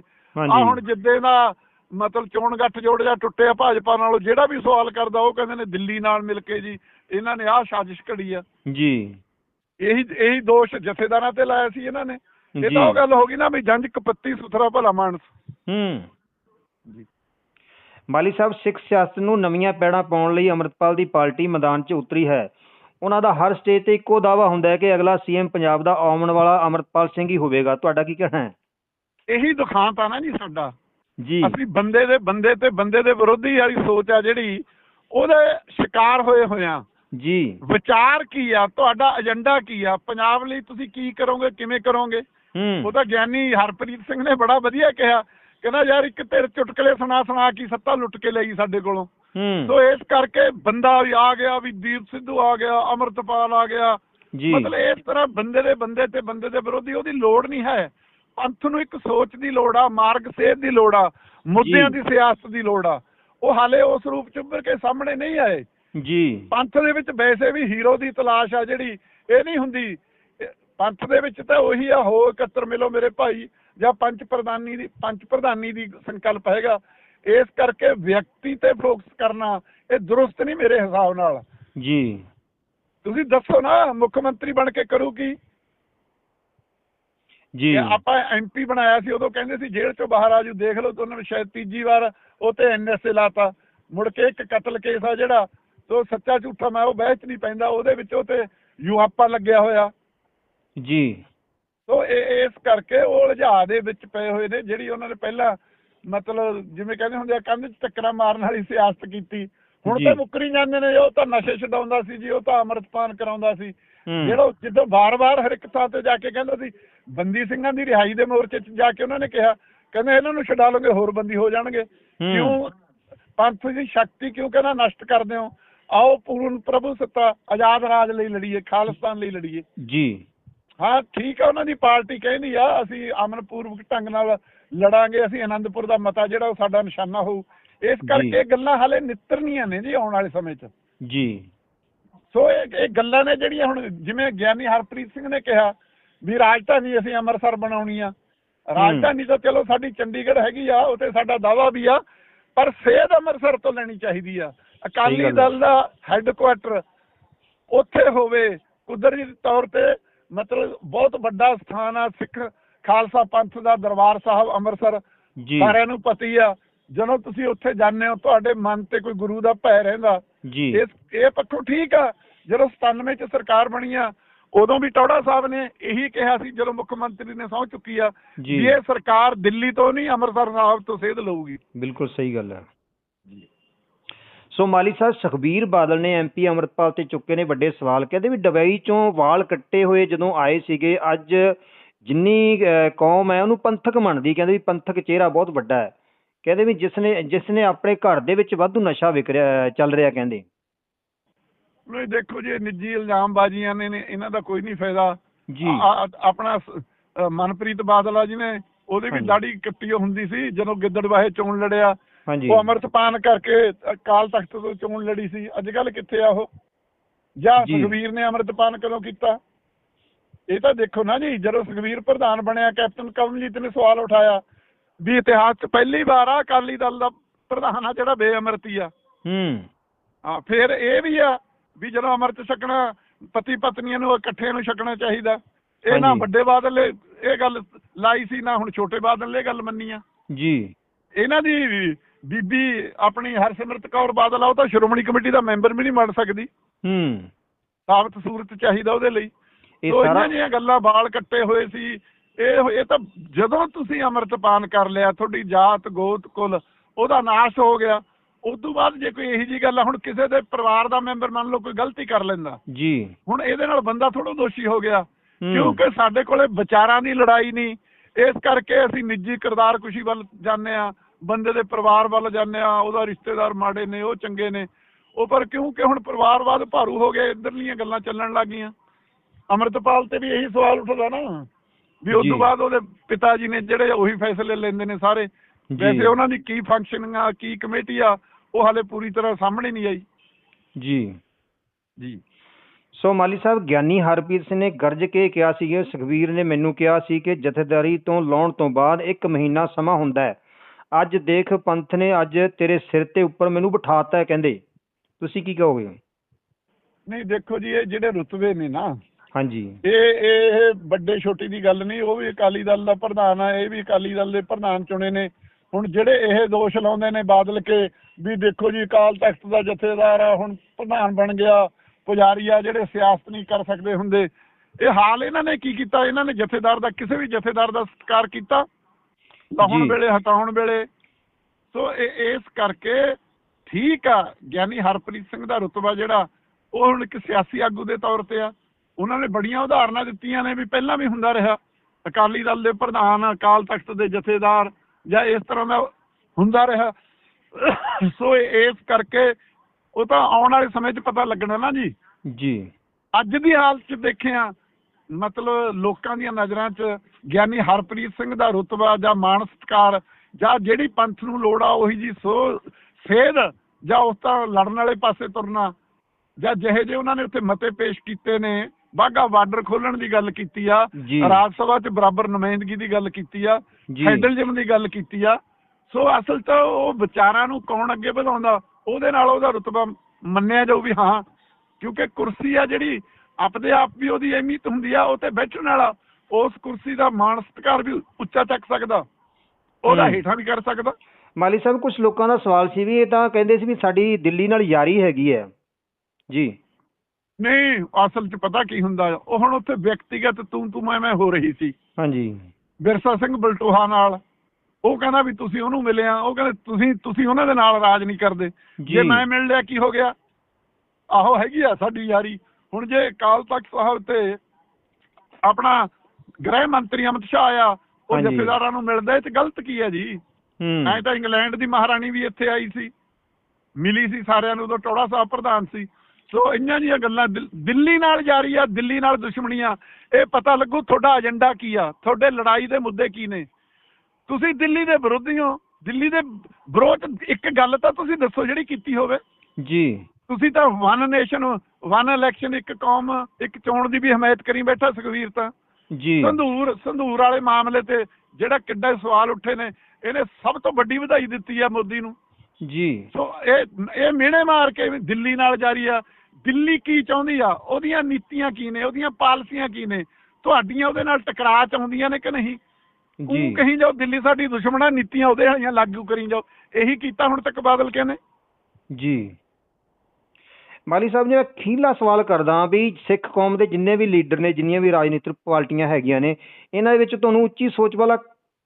ਆ ਹੁਣ ਜਿੱਦੇ ਦਾ ਮਤਲਬ ਚੋਣ ਗੱਠ ਜੋੜ ਜਾ ਟੁੱਟਿਆ ਭਾਜਪਾ ਨਾਲੋਂ ਜਿਹੜਾ ਵੀ ਸਵਾਲ ਕਰਦਾ ਉਹ ਕਹਿੰਦੇ ਨੇ ਦਿੱਲੀ ਨਾਲ ਮਿਲ ਕੇ ਜੀ ਇਹਨਾਂ ਨੇ ਆਹ ਸਾਜ਼ਿਸ਼ ਘੜੀ ਆ। ਜੀ। ਇਹੀ ਇਹੀ ਦੋਸ਼ ਜਥੇਦਾਰਾਂ ਤੇ ਲਾਇਆ ਸੀ ਇਹਨਾਂ ਨੇ। ਇਹ ਤਾਂ ਉਹ ਗੱਲ ਹੋ ਗਈ ਨਾ ਵੀ ਜੰਜ ਕਪੱਤੀ ਸੁਥਰਾ ਭਲਾ ਮਾਨਸ। ਹੂੰ। ਜੀ। ਮਾਲੀ ਸਾਹਿਬ ਸਿੱਖ ਸਿਆਸਤ ਨੂੰ ਨਵੀਆਂ ਪੈੜਾਂ ਪਾਉਣ ਲਈ ਅਮਰਤਪਾਲ ਦੀ ਪਾਰਟੀ ਮੈਦਾਨ 'ਚ ਉਤਰੀ ਹੈ। ਉਹਨਾਂ ਦਾ ਹਰ ਸਟੇਜ ਤੇ ਇੱਕੋ ਦਾਵਾ ਹੁੰਦਾ ਹੈ ਕਿ ਅਗਲਾ ਸੀਐਮ ਪੰਜਾਬ ਦਾ ਆਉਣ ਵਾਲਾ ਅਮਰਤਪਾਲ ਸਿੰਘ ਹੀ ਹੋਵੇਗਾ। ਤੁਹਾਡਾ ਕੀ ਕਹਿਣਾ ਹੈ? ਇਹੀ ਦੁਖਾਂਤ ਆ ਨਾ ਜੀ ਸਾਡਾ। ਜੀ। ਅਸੀਂ ਬੰਦੇ ਦੇ ਬੰਦੇ ਤੇ ਬੰਦੇ ਦੇ ਵਿਰੋਧੀ ਵਾਲੀ ਸੋਚ ਆ ਜਿਹੜੀ ਉਹਦੇ ਸ਼ਿਕਾਰ ਹੋਏ ਹੋਇਆ ਜੀ। ਵਿਚਾਰ ਕੀ ਆ? ਤੁਹਾਡਾ ਏਜੰਡਾ ਕੀ ਆ? ਪੰਜਾਬ ਲਈ ਤੁਸੀਂ ਕੀ ਕਰੋਗੇ ਕਿਵੇਂ ਕਰੋਗੇ? ਹੂੰ। ਉਹ ਤਾਂ ਗਿਆਨੀ ਹਰਪ੍ਰੀਤ ਸਿੰਘ ਨੇ ਬੜਾ ਵਧੀਆ ਕਿਹਾ। ਕਹਿੰਦਾ ਯਾਰ ਇੱਕ ਤੇਰੇ ਚੁਟਕਲੇ ਸੁਣਾ ਸੁਣਾ ਕੇ ਸੱਤਾ ਲੁੱਟ ਕੇ ਲਈ ਸਾਡੇ ਕੋਲੋਂ। ਹੂੰ। ਸੋ ਇਸ ਕਰਕੇ ਬੰਦਾ ਵੀ ਆ ਗਿਆ ਵੀ ਦੀਪ ਸਿੱਧੂ ਆ ਗਿਆ ਅਮਰਤਪਾਲ ਆ ਗਿਆ। ਜੀ। ਮਤਲਬ ਇਸ ਤਰ੍ਹਾਂ ਬੰਦੇ ਦੇ ਬੰਦੇ ਤੇ ਬੰਦੇ ਦੇ ਵਿਰੋਧੀ ਉਹਦੀ ਲੋੜ ਨਹੀਂ ਹੈ। ਪੰਥ ਨੂੰ ਇੱਕ ਸੋਚ ਦੀ ਲੋੜ ਆ ਮਾਰਗ ਸੇਧ ਦੀ ਲੋੜ ਆ ਮੁੱਦਿਆਂ। ਦੀ ਸਿਆਸਤ ਦੀ ਲੋੜ ਆ। ਉਹ ਹਾਲੇ ਉਸ ਰੂਪ ਚ ਉੱਭਰ ਕੇ ਸਾਹਮਣੇ ਨਹੀਂ ਆਏ। ਜੀ। ਪੰਥ ਦੇ ਵਿੱਚ ਵੈਸੇ ਵੀ ਹੀਰੋ ਦੀ ਤਲਾਸ਼ ਆ ਜਿਹੜੀ ਇਹ ਨਹੀਂ ਹੁੰਦੀ। ਪੰਥ ਦੇ ਵਿੱਚ ਤਾਂ ਉਹੀ ਆ ਹੋ ਇਕੱਤਰ ਮਿਲੋ ਮੇਰੇ ਭਾਈ। ਜਾਂ ਪੰਚ ਪ੍ਰਧਾਨੀ ਦੀ ਪੰਚ ਪ੍ਰਧਾਨੀ ਦੀ ਸੰਕਲਪ ਹੈਗਾ ਇਸ ਕਰਕੇ ਵਿਅਕਤੀ ਤੇ ਫੋਕਸ ਕਰਨਾ ਇਹ ਦਰੁਸਤ ਨਹੀਂ ਮੇਰੇ ਹਿਸਾਬ ਨਾਲ। ਜੀ। ਤੁਸੀਂ ਦੱਸੋ ਨਾ ਮੁੱਖ ਮੰਤਰੀ ਬਣ ਕੇ ਕਰੂ ਕੀ? ਜੀ। ਆਪਾਂ ਐਮਪੀ ਬਣਾਇਆ ਸੀ ਉਦੋਂ ਕਹਿੰਦੇ ਸੀ ਜੇਲ੍ਹ ਚੋਂ ਬਾਹਰ ਆਜੂ ਦੇਖ ਲਓ ਤਾਂ ਉਹਨਾਂ ਨੇ ਸ਼ਾਇਦ ਤੀਜੀ ਵਾਰ ਉਹ ਤੇ ਐਨਐਸਏ ਲਾਤਾ। ਮੁੜ ਕੇ ਇੱਕ ਕਤਲ ਕੇਸ ਆ ਜਿਹੜਾ ਤੋ ਸੱਚਾ ਝੂਠਾ ਮੈਂ ਉਹ ਬਹਿਸ ਨਹੀਂ ਪੈਂਦਾ ਉਹਦੇ ਵਿੱਚ ਉਹ ਤੇ ਯੂਆਪਾ ਲੱਗਿਆ ਹੋਇਆ। ਜੀ। ਸੋ ਇਹ ਇਸ ਕਰਕੇ ਉਹ ਉਲਝਾ ਦੇ ਵਿੱਚ ਪਏ ਹੋਏ ਨੇ ਜਿਹੜੀ ਉਹਨਾਂ ਨੇ ਪਹਿਲਾਂ ਮਤਲਬ ਜਿਵੇਂ ਕਹਿੰਦੇ ਹੁੰਦੇ ਆ ਕੰਧ 'ਚ ਟੱਕਰਾਂ ਮਾਰਨ ਵਾਲੀ ਸਿਆਸਤ ਕੀਤੀ। ਹੁਣ। ਤਾਂ ਮੁੱਕਰੀ ਜਾਂਦੇ ਨੇ ਉਹ ਤਾਂ ਨਸ਼ੇ ਛਡਾਉਂਦਾ ਸੀ ਜੀ ਉਹ ਤਾਂ ਅੰਮ੍ਰਿਤਪਾਨ ਕਰਾਉਂਦਾ ਸੀ। ਜਿਹੜਾ ਜਿੱਦੋਂ ਵਾਰ-ਵਾਰ ਹਰ ਇੱਕ ਥਾਂ ਤੇ ਜਾ ਕੇ ਕਹਿੰਦਾ ਸੀ ਬੰਦੀ ਸਿੰਘਾਂ ਦੀ ਰਿਹਾਈ ਦੇ ਮੋਰਚੇ 'ਚ ਜਾ ਕੇ ਉਹਨਾਂ ਨੇ ਕਿਹਾ ਕਹਿੰਦੇ ਇਹਨਾਂ ਨੂੰ ਛਡਾ ਲਓਗੇ ਹੋਰ ਬੰਦੀ ਹੋ ਜਾਣਗੇ। ਕਿਉਂ? ਪੰਥ ਦੀ ਸ਼ਕਤੀ ਕਿਉਂ ਕਹਿੰਦਾ ਨਸ਼ਟ ਕਰਦੇ ਹੋ? ਆਓ ਪੂਰਨ ਪ੍ਰਭੂ ਸੱਤਾ ਆਜ਼ਾਦ ਰਾਜ ਲਈ ਲੜੀਏ ਖਾਲਿਸਤਾਨ ਲਈ ਲੜੀਏ। ਜੀ। ਹਾਂ ਠੀਕ ਆ ਉਹਨਾਂ ਦੀ ਪਾਰਟੀ ਕਹਿੰਦੀ ਆ ਅਸੀਂ ਅਮਨਪੂਰਵਕ ਢੰਗ ਨਾਲ ਲੜਾਂਗੇ ਅਸੀਂ ਆਨੰਦਪੁਰ ਦਾ ਮਤਾ ਜਿਹੜਾ ਉਹ ਸਾਡਾ ਨਿਸ਼ਾਨਾ ਹੋਊ। ਇਸ। ਕਰਕੇ ਗੱਲਾਂ ਹਾਲੇ ਨਿੱਤਰਨੀਆਂ ਨੇ ਜੀ ਆਉਣ ਵਾਲੇ ਸਮੇਂ 'ਚ। ਜੀ। ਸੋ ਇਹ ਇਹ ਗੱਲਾਂ ਨੇ ਜਿਹੜੀਆਂ ਹੁਣ ਜਿਵੇਂ ਗਿਆਨੀ ਹਰਪ੍ਰੀਤ ਸਿੰਘ ਨੇ ਕਿਹਾ ਵੀ ਰਾਜਧਾਨੀ ਅਸੀਂ ਅੰਮ੍ਰਿਤਸਰ ਬਣਾਉਣੀ ਆ। ਰਾਜਧਾਨੀ ਤਾਂ ਚਲੋ ਸਾਡੀ ਚੰਡੀਗੜ੍ਹ ਹੈਗੀ ਆ ਉਹ ਤੇ ਸਾਡਾ ਦਾਵਾ ਵੀ ਆ ਪਰ ਸੇਧ ਅੰਮ੍ਰਿਤਸਰ ਤੋਂ ਲੈਣੀ ਚਾਹੀਦੀ ਆ। ਅਕਾਲੀ ਦਲ ਦਾ ਹੈੱਡਕੁਆਟਰ ਉੱਥੇ ਹੋਵੇ ਕੁਦਰਤੀ ਤੌਰ ਤੇ ਮਤਲਬ ਬਹੁਤ ਵੱਡਾ ਸਥਾਨ ਆ ਸਿੱਖ ਖਾਲਸਾ ਪੰਥ ਦਾ ਦਰਬਾਰ ਸਾਹਿਬ ਅੰਮ੍ਰਿਤਸਰ। ਜੀ। ਸਾਰਿਆਂ ਨੂੰ ਪਤੀ ਆ ਜਦੋਂ ਤੁਸੀਂ ਉੱਥੇ ਜਾਂਦੇ ਹੋ ਤੁਹਾਡੇ ਮਨ ਤੇ ਕੋਈ ਗੁਰੂ ਦਾ ਭੈ ਰਹਿੰਦਾ। ਜੀ। ਇਸ ਇਹ ਪੱਖੋਂ ਠੀਕ ਆ ਜਦੋਂ 97 ਚ ਸਰਕਾਰ ਬਣੀ ਆ ਉਦੋਂ ਵੀ ਟੌੜਾ ਸਾਹਿਬ ਨੇ ਇਹੀ ਕਿਹਾ ਸੀ ਜਦੋਂ ਮੁੱਖ ਮੰਤਰੀ ਨੇ ਸਹੁੰ ਚੁੱਕੀ ਆ। ਵੀ ਇਹ ਸਰਕਾਰ ਦਿੱਲੀ ਤੋਂ ਨਹੀਂ ਅੰਮ੍ਰਿਤਸਰ ਸਾਹਿਬ ਤੋਂ ਸੇਧ ਲਊਗੀ। ਬਿਲਕੁਲ ਸਹੀ ਗੱਲ ਹੈ ਸੋ ਮਾਲੀ ਸਾਹਿਬ ਸੁਖਬੀਰ ਬਾਦਲ ਨੇ ਐਮਪੀ ਅਮਰਪਾਲ ਤੇ ਚੁੱਕੇ ਨੇ ਵੱਡੇ ਸਵਾਲ ਕਹਿੰਦੇ ਵੀ ਡਬਈ ਚੋਂ ਵਾਲ ਕੱਟੇ ਹੋਏ ਜਦੋਂ ਆਏ ਸੀਗੇ ਅੱਜ ਜਿੰਨੀ ਕੌਮ ਹੈ ਉਹਨੂੰ ਪੰਥਕ ਮੰਨਦੀ ਕਹਿੰਦੇ ਵੀ ਪੰਥਕ ਚਿਹਰਾ ਬਹੁਤ ਵੱਡਾ ਹੈ। ਕਹਿੰਦੇ ਵੀ ਜਿਸ ਨੇ ਜਿਸ ਨੇ ਆਪਣੇ ਘਰ ਦੇ ਵਿੱਚ ਵਾਧੂ ਨਸ਼ਾ ਵਿਕ ਰਿਹਾ ਚੱਲ ਰਿਹਾ ਕਹਿੰਦੇ। ਨਹੀਂ ਦੇਖੋ ਜੀ ਨਿੱਜੀ ਇਲਜ਼ਾਮਬਾਜ਼ੀਆਂ ਨੇ ਨੇ, ਇਹਨਾਂ ਦਾ ਕੋਈ ਨਹੀਂ ਫਾਇਦਾ। ਜੀ। ਆਪਣਾ ਮਨਪ੍ਰੀਤ ਬਾਦਲ ਆ ਜਿਹਨੇ ਉਹਦੀ ਵੀ। ਦਾੜੀ ਕੱਟੀ ਹੁੰਦੀ ਸੀ ਜਦੋਂ ਗਿੱਦੜਵਾਹੇ ਚੋਣ ਲੜਿਆ। ਹਾਂਜੀ। ਉਹ ਅੰਮ੍ਰਿਤਪਾਨ ਕਰਕੇ ਅਕਾਲ ਤਖਤ ਤੋਂ ਚੋਣ ਲੜੀ ਸੀ। ਅੱਜ ਕੱਲ ਕਿੱਥੇ ਆ ਉਹ? ਜਾਂ। ਸੁਖਵੀਰ ਨੇ ਅੰਮ੍ਰਿਤਪਾਨ ਕਦੋਂ ਕੀਤਾ? ਇਹ ਤਾਂ ਦੇਖੋ ਨਾ ਜੀ ਜਦੋਂ ਸੁਖਵੀਰ ਪ੍ਰਧਾਨ ਬਣਿਆ ਕੈਪਟਨ ਕਮਲਜੀਤ ਨੇ ਸਵਾਲ ਉਠਾਇਆ ਵੀ ਇਤਿਹਾਸ 'ਚ ਪਹਿਲੀ ਵਾਰ ਆ ਅਕਾਲੀ ਦਲ ਦਾ ਪ੍ਰਧਾਨ ਆ ਜਿਹੜਾ ਬੇਅਮਰਤੀ ਆ। ਹੂੰ। ਹਾਂ ਫਿਰ ਇਹ ਵੀ ਆ ਵੀ ਜਦੋਂ ਅੰਮ੍ਰਿਤ ਛਕਣਾ ਪਤੀ ਪਤਨੀਆਂ ਨੂੰ ਇਕੱਠੇ ਨੂੰ ਛਕਣਾ ਚਾਹੀਦਾ। ਇਹ ਨਾ। ਵੱਡੇ ਬਾਦਲ ਨੇ ਇਹ ਗੱਲ ਲਾਈ ਸੀ ਨਾ ਹੁਣ ਛੋਟੇ ਬਾਦਲ ਨੇ ਇਹ ਗੱਲ ਮੰਨੀ ਆ। ਜੀ। ਇਹਨਾਂ ਦੀ ਬੀਬੀ ਆਪਣੀ ਹਰਸਿਮਰਤ ਕੌਰ ਬਾਦਲ ਆ ਉਹ ਤਾਂ ਸ਼੍ਰੋਮਣੀ ਕਮੇਟੀ ਦਾ ਮੈਂਬਰ ਵੀ ਨਹੀਂ ਬਣ ਸਕਦੀ। ਹੂੰ। ਸਾਬਤ ਸੂਰਤ ਚਾਹੀਦਾ ਉਹਦੇ ਲਈ। ਇਹ ਸਾਰਾ ਦੀਆਂ ਗੱਲਾਂ ਵਾਲ ਕੱਟੇ ਹੋਏ ਸੀ। ਇਹ ਇਹ ਤਾਂ ਜਦੋਂ ਤੁਸੀਂ ਅੰਮ੍ਰਿਤਪਾਨ ਕਰ ਲਿਆ ਤੁਹਾਡੀ ਜਾਤ ਗੋਤ ਕੁਲ ਉਹਦਾ ਨਾਸ਼ ਹੋ ਗਿਆ। ਉਸ ਤੋਂ ਬਾਅਦ ਜੇ ਕੋਈ ਇਹੀ ਜੀ ਗੱਲ ਆ ਹੁਣ ਕਿਸੇ ਦੇ ਪਰਿਵਾਰ ਦਾ ਮੈਂਬਰ ਮੰਨ ਲਓ ਕੋਈ ਗਲਤੀ ਕਰ ਲੈਂਦਾ। ਜੀ। ਹੁਣ ਇਹਦੇ ਨਾਲ ਬੰਦਾ ਥੋੜਾ ਦੋਸ਼ੀ ਹੋ ਗਿਆ। ਕਿਉਂਕਿ ਸਾਡੇ ਕੋਲੇ ਵਿਚਾਰਾਂ ਦੀ ਲੜਾਈ ਨਹੀਂ। ਇਸ ਕਰਕੇ ਅਸੀਂ ਨਿੱਜੀ ਕਿਰਦਾਰ ਕੁਸ਼ੀ ਵੱਲ ਜਾਂਦੇ ਆ ਬੰਦੇ ਦੇ ਪਰਿਵਾਰ ਵੱਲ ਜਾਂਦੇ ਆ ਉਹਦਾ ਰਿਸ਼ਤੇਦਾਰ ਮਾੜੇ ਨੇ ਉਹ ਚੰਗੇ ਨੇ। ਉਹ ਪਰ ਕਿਉਂਕਿ ਹੁਣ ਪਰਿਵਾਰਵਾਦ ਭਾਰੂ ਹੋ ਗਿਆ ਇਧਰਲੀਆਂ ਗੱਲਾਂ ਚੱਲਣ ਲੱਗ ਗਈਆਂ ਅੰਮ੍ਰਿਤਪਾਲ ਤੇ ਵੀ ਇਹੀ ਸਵਾਲ ਉੱਠਦਾ ਨਾ ਵੀ ਉਸ। ਤੋਂ ਬਾਅਦ ਉਹਦੇ ਪਿਤਾ ਜੀ ਨੇ ਜਿਹੜੇ ਉਹੀ ਫੈਸਲੇ ਲੈਂਦੇ ਨੇ ਸਾਰੇ। ਵੈਸੇ ਉਹਨਾਂ ਦੀ ਕੀ ਫੰਕਸ਼ਨਿੰਗ ਆ ਕੀ ਕਮੇਟੀ ਆ ਉਹ ਹਾਲੇ ਪੂਰੀ ਤਰ੍ਹਾਂ ਸਾਹਮਣੇ ਨਹੀਂ ਆਈ। ਜੀ। ਜੀ। ਸੋ ਮਾਲੀ ਸਾਹਿਬ ਗਿਆਨੀ ਹਰਪ੍ਰੀਤ ਸਿੰਘ ਨੇ ਗਰਜ ਕੇ ਕਿਹਾ ਸੀ ਕਿ ਸੁਖਵੀਰ ਨੇ ਮੈਨੂੰ ਕਿਹਾ ਸੀ ਕਿ ਜਥੇਦਾਰੀ ਤੋਂ ਲਾਉਣ ਤੋਂ ਬਾਅਦ ਇੱਕ ਮਹੀਨਾ ਸਮਾਂ ਹੁੰਦਾ ਹੈ। ਅੱਜ ਦੇਖ ਪੰਥ ਨੇ ਅੱਜ ਤੇਰੇ ਸਿਰ ਤੇ ਉੱਪਰ ਮੈਨੂੰ ਬਿਠਾਤਾ ਕਹਿੰਦੇ। ਤੁਸੀਂ ਕੀ ਕਹੋਗੇ? ਨਹੀਂ ਦੇਖੋ ਜੀ ਇਹ ਜਿਹੜੇ ਰੁਤਬੇ ਨੇ ਨਾ ਹਾਂਜੀ। ਇਹ ਇਹ ਵੱਡੇ ਛੋਟੀ ਦੀ ਗੱਲ ਨਹੀਂ ਉਹ ਵੀ ਅਕਾਲੀ ਦਲ ਦਾ ਪ੍ਰਧਾਨ ਆ ਇਹ ਵੀ ਅਕਾਲੀ ਦਲ ਦੇ ਪ੍ਰਧਾਨ ਚੁਣੇ ਨੇ। ਹੁਣ ਜਿਹੜੇ ਇਹ ਦੋਸ਼ ਲਾਉਂਦੇ ਨੇ ਬਾਦਲ ਕੇ ਵੀ ਦੇਖੋ ਜੀ ਅਕਾਲ ਤਖਤ ਦਾ ਜਥੇਦਾਰ ਆ ਹੁਣ ਪ੍ਰਧਾਨ ਬਣ ਗਿਆ ਪੁਜਾਰੀ ਆ ਜਿਹੜੇ ਸਿਆਸਤ ਨਹੀਂ ਕਰ ਸਕਦੇ ਹੁੰਦੇ। ਇਹ ਹਾਲ ਇਹਨਾਂ ਨੇ ਕੀ ਕੀਤਾ? ਇਹਨਾਂ ਨੇ ਜਥੇਦਾਰ ਦਾ ਕਿਸੇ ਵੀ ਜਥੇਦਾਰ ਦਾ ਸਤਿਕਾਰ ਕੀਤਾ? ਲਾਹੁਣ ਜੀ। ਵੇਲੇ ਹਟਾਉਣ ਵੇਲੇ। ਸੋ ਇਸ ਕਰਕੇ ਠੀਕ ਆ ਗਿਆਨੀ ਹਰਪ੍ਰੀਤ ਸਿੰਘ ਦਾ ਰੁਤਬਾ ਜਿਹੜਾ ਉਹ ਹੁਣ ਇੱਕ ਸਿਆਸੀ ਆਗੂ ਦੇ ਤੌਰ ਤੇ ਆ। ਉਹਨਾਂ ਨੇ ਬੜੀਆਂ ਉਦਾਹਰਨਾਂ ਦਿੱਤੀਆਂ ਨੇ ਵੀ ਪਹਿਲਾਂ ਵੀ ਹੁੰਦਾ ਰਿਹਾ। ਅਕਾਲੀ ਦਲ ਦੇ ਪ੍ਰਧਾਨ ਅਕਾਲ ਤਖਤ ਦੇ ਜਥੇਦਾਰ ਜਾਂ ਇਸ ਤਰ੍ਹਾਂ ਦਾ ਹੁੰਦਾ ਰਿਹਾ। ਸੋ ਇਸ ਕਰਕੇ ਉਹ ਤਾਂ ਆਉਣ ਵਾਲੇ ਸਮੇਂ 'ਚ ਪਤਾ ਲੱਗਣਾ ਨਾ ਜੀ। ਜੀ। ਅੱਜ ਦੀ ਹਾਲਤ 'ਚ ਦੇਖਿਆ ਮਤਲਬ ਲੋਕਾਂ ਦੀਆਂ ਨਜ਼ਰਾਂ 'ਚ ਗਿਆਨੀ ਹਰਪ੍ਰੀਤ ਸਿੰਘ ਦਾ ਰੁਤਬਾ ਜਾਂ ਮਾਣ ਸਤਿਕਾਰ ਜਾਂ ਜਿਹੜੀ ਪੰਥ ਨੂੰ ਲੋੜ ਆ ਉਹੀ ਜੀ ਸੋ ਸੇਧ ਜਾਂ ਉਸ ਤਾਂ ਲੜਨ ਵਾਲੇ ਪਾਸੇ ਤੁਰਨਾ ਜਾਂ ਜਿਹੇ ਜੇ ਉਹਨਾਂ ਨੇ ਉੱਥੇ ਮਤੇ ਪੇਸ਼ ਕੀਤੇ ਨੇ ਬਾਗਾ ਬਾਰਡਰ ਖੋਲਣ ਦੀ ਗੱਲ ਕੀਤੀ ਆ। ਰਾਜ ਸਭਾ 'ਚ ਬਰਾਬਰ ਨੁਮਾਇੰਦਗੀ ਦੀ ਗੱਲ ਕੀਤੀ ਆ। ਫੈਡਰਲਿਜ਼ਮ ਦੀ ਗੱਲ ਕੀਤੀ ਆ ਸੋ ਅਸਲ 'ਚ ਉਹ ਵਿਚਾਰਾਂ ਨੂੰ ਕੌਣ ਅੱਗੇ ਵਧਾਉਂਦਾ ਉਹਦੇ ਨਾਲ ਉਹਦਾ ਰੁਤਬਾ ਮੰਨਿਆ ਜਾਊ ਵੀ ਹਾਂ ਕਿਉਂਕਿ ਕੁਰਸੀ ਆ ਜਿਹੜੀ ਆਪਦੇ ਆਪ ਵੀ ਉਹਦੀ ਅਹਿਮੀਅਤ ਹੁੰਦੀ ਆ ਉਹ ਤੇ ਬੈਠਣ ਵਾਲਾ ਉਸ ਕੁਰਸੀ ਦਾ ਮਾਣ ਸਤਿਕਾਰ ਵੀ ਉੱਚਾ ਚੱਕ ਸਕਦਾ। ਉਹਦਾ। ਹੇਠਾਂ ਵੀ ਕਰ ਸਕਦਾ। ਮਾਲੀ ਸਾਹਿਬ ਕੁਝ ਲੋਕਾਂ ਦਾ ਸਵਾਲ ਸੀ ਵੀ ਇਹ ਤਾਂ ਕਹਿੰਦੇ ਸੀ ਵੀ ਸਾਡੀ ਦਿੱਲੀ ਨਾਲ ਯਾਰੀ ਹੈਗੀ ਹੈ। ਜੀ। ਨਹੀਂ ਅਸਲ 'ਚ ਪਤਾ ਕੀ ਹੁੰਦਾ ਉਹ ਹੁਣ ਉੱਥੇ ਵਿਅਕਤੀਗਤ ਤੂੰ ਤੂੰ ਮੈਂ ਮੈਂ ਹੋ ਰਹੀ ਸੀ। ਹਾਂਜੀ। ਬਿਰਸਾ ਸਿੰਘ ਬਲਟੋਹਾ ਨਾਲ ਉਹ ਕਹਿੰਦਾ ਵੀ ਤੁਸੀਂ ਉਹਨੂੰ ਮਿਲਿਆ ਉਹ ਕਹਿੰਦੇ ਤੁਸੀਂ ਤੁਸੀਂ ਉਹਨਾਂ ਦੇ ਨਾਲ ਰਾਜ ਨਹੀਂ ਕਰਦੇ। ਜੇ। ਮੈਂ ਮਿਲ ਲਿਆ ਕੀ ਹੋ ਗਿਆ? ਆਹੋ ਹੈਗੀ ਆ ਸਾਡੀ ਯਾਰੀ। ਹੁਣ ਜੇ ਅਕਾਲ ਤਖਤ ਸਾਹਿਬ ਤੇ ਆਪਣਾ ਗ੍ਰਹਿ ਮੰਤਰੀ ਅਮਿਤ ਸ਼ਾਹ ਆਇਆ ਉਹ। ਜਥੇਦਾਰਾਂ ਨੂੰ ਮਿਲਦਾ ਇਹ ਚ ਗਲਤ ਕੀ ਹੈ ਜੀ? ਹੂੰ। ਐ ਤਾਂ ਇੰਗਲੈਂਡ ਦੀ ਮਹਾਰਾਣੀ ਵੀ ਇੱਥੇ ਆਈ ਸੀ। ਮਿਲੀ ਸੀ ਸਾਰਿਆਂ ਨੂੰ ਉਦੋਂ ਟੋੜਾ ਸਾਹਿਬ ਪ੍ਰਧਾਨ ਸੀ। ਸੋ ਇੰਨੀਆਂ ਜੀਆਂ ਗੱਲਾਂ ਦਿਲ- ਦਿੱਲੀ ਨਾਲ ਜਾਰੀ ਆ ਦਿੱਲੀ ਨਾਲ ਦੁਸ਼ਮਣੀਆਂ। ਇਹ ਪਤਾ ਲੱਗੂ ਤੁਹਾਡਾ ਏਜੰਡਾ ਕੀ ਆ ਤੁਹਾਡੇ ਲੜਾਈ ਦੇ ਮੁੱਦੇ ਕੀ ਨੇ। ਤੁਸੀਂ ਦਿੱਲੀ ਦੇ ਵਿਰੋਧੀ ਹੋ ਦਿੱਲੀ ਦੇ ਵਿਰੋਧ ਇੱਕ ਗੱਲ ਤਾਂ ਤੁਸੀਂ ਦੱਸੋ ਜਿਹੜੀ ਕੀਤੀ ਹੋਵੇ। ਜੀ। ਤੁਸੀਂ ਤਾਂ ਵਨ ਨੇਸ਼ਨ ਵਨ ਇਲੈਕਸ਼ਨ ਇੱਕ ਕੌਮ ਇੱਕ ਚੋਣ ਦੀ ਵੀ ਹਮਾਇਤ ਕਰੀ ਬੈਠਾ ਸੁਖਵੀਰ ਤਾਂ। ਜੀ। ਸੰਧੂਰ ਸੰਧੂਰ ਵਾਲੇ ਮਾਮਲੇ ਤੇ ਜਿਹੜਾ ਕਿੱਡਾ ਸਵਾਲ ਉੱਠੇ ਨੇ ਇਹਨੇ ਸਭ ਤੋਂ ਵੱਡੀ ਵਧਾਈ ਦਿੱਤੀ ਆ ਮੋਦੀ ਨੂੰ। ਜੀ। ਸੋ ਇਹ ਇਹ ਮਿਹਣੇ ਮਾਰ ਕੇ ਦਿੱਲੀ ਨਾਲ ਜਾਰੀ ਆ। ਦਿੱਲੀ ਕੀ ਚਾਹੁੰਦੀ ਆ? ਉਹਦੀਆਂ ਨੀਤੀਆਂ ਕੀ ਨੇ? ਉਹਦੀਆਂ ਪਾਲਿਸੀਆਂ ਕੀ ਨੇ? ਤੁਹਾਡੀਆਂ ਉਹਦੇ ਨਾਲ ਟਕਰਾਅ ਚ ਆਉਂਦੀਆਂ ਨੇ ਕਿ ਨਹੀਂ? ਜੀ। ਉਹ ਕਹੀਂ ਜਾਓ ਦਿੱਲੀ ਸਾਡੀ ਦੁਸ਼ਮਣ ਨੀਤੀਆਂ ਉਹਦੇ ਵਾਲੀਆਂ ਲਾਗੂ ਕਰੀ ਜਾਓ। ਇਹੀ ਕੀਤਾ ਹੁਣ ਤੱਕ ਬਾਦਲ ਕਹਿੰਦੇ ਜੀ। ਮਾਲੀ ਸਾਹਿਬ ਜੀ ਮੈਂ ਅਖੀਰਲਾ ਸਵਾਲ ਕਰਦਾ ਵੀ ਸਿੱਖ ਕੌਮ ਦੇ ਜਿੰਨੇ ਵੀ ਲੀਡਰ ਨੇ ਜਿੰਨੀਆਂ ਵੀ ਰਾਜਨੀਤਿਕ ਪਾਰਟੀਆਂ ਹੈਗੀਆਂ ਨੇ ਇਹਨਾਂ ਦੇ ਵਿੱਚ ਤੁਹਾਨੂੰ ਉੱਚੀ ਸੋਚ ਵਾਲਾ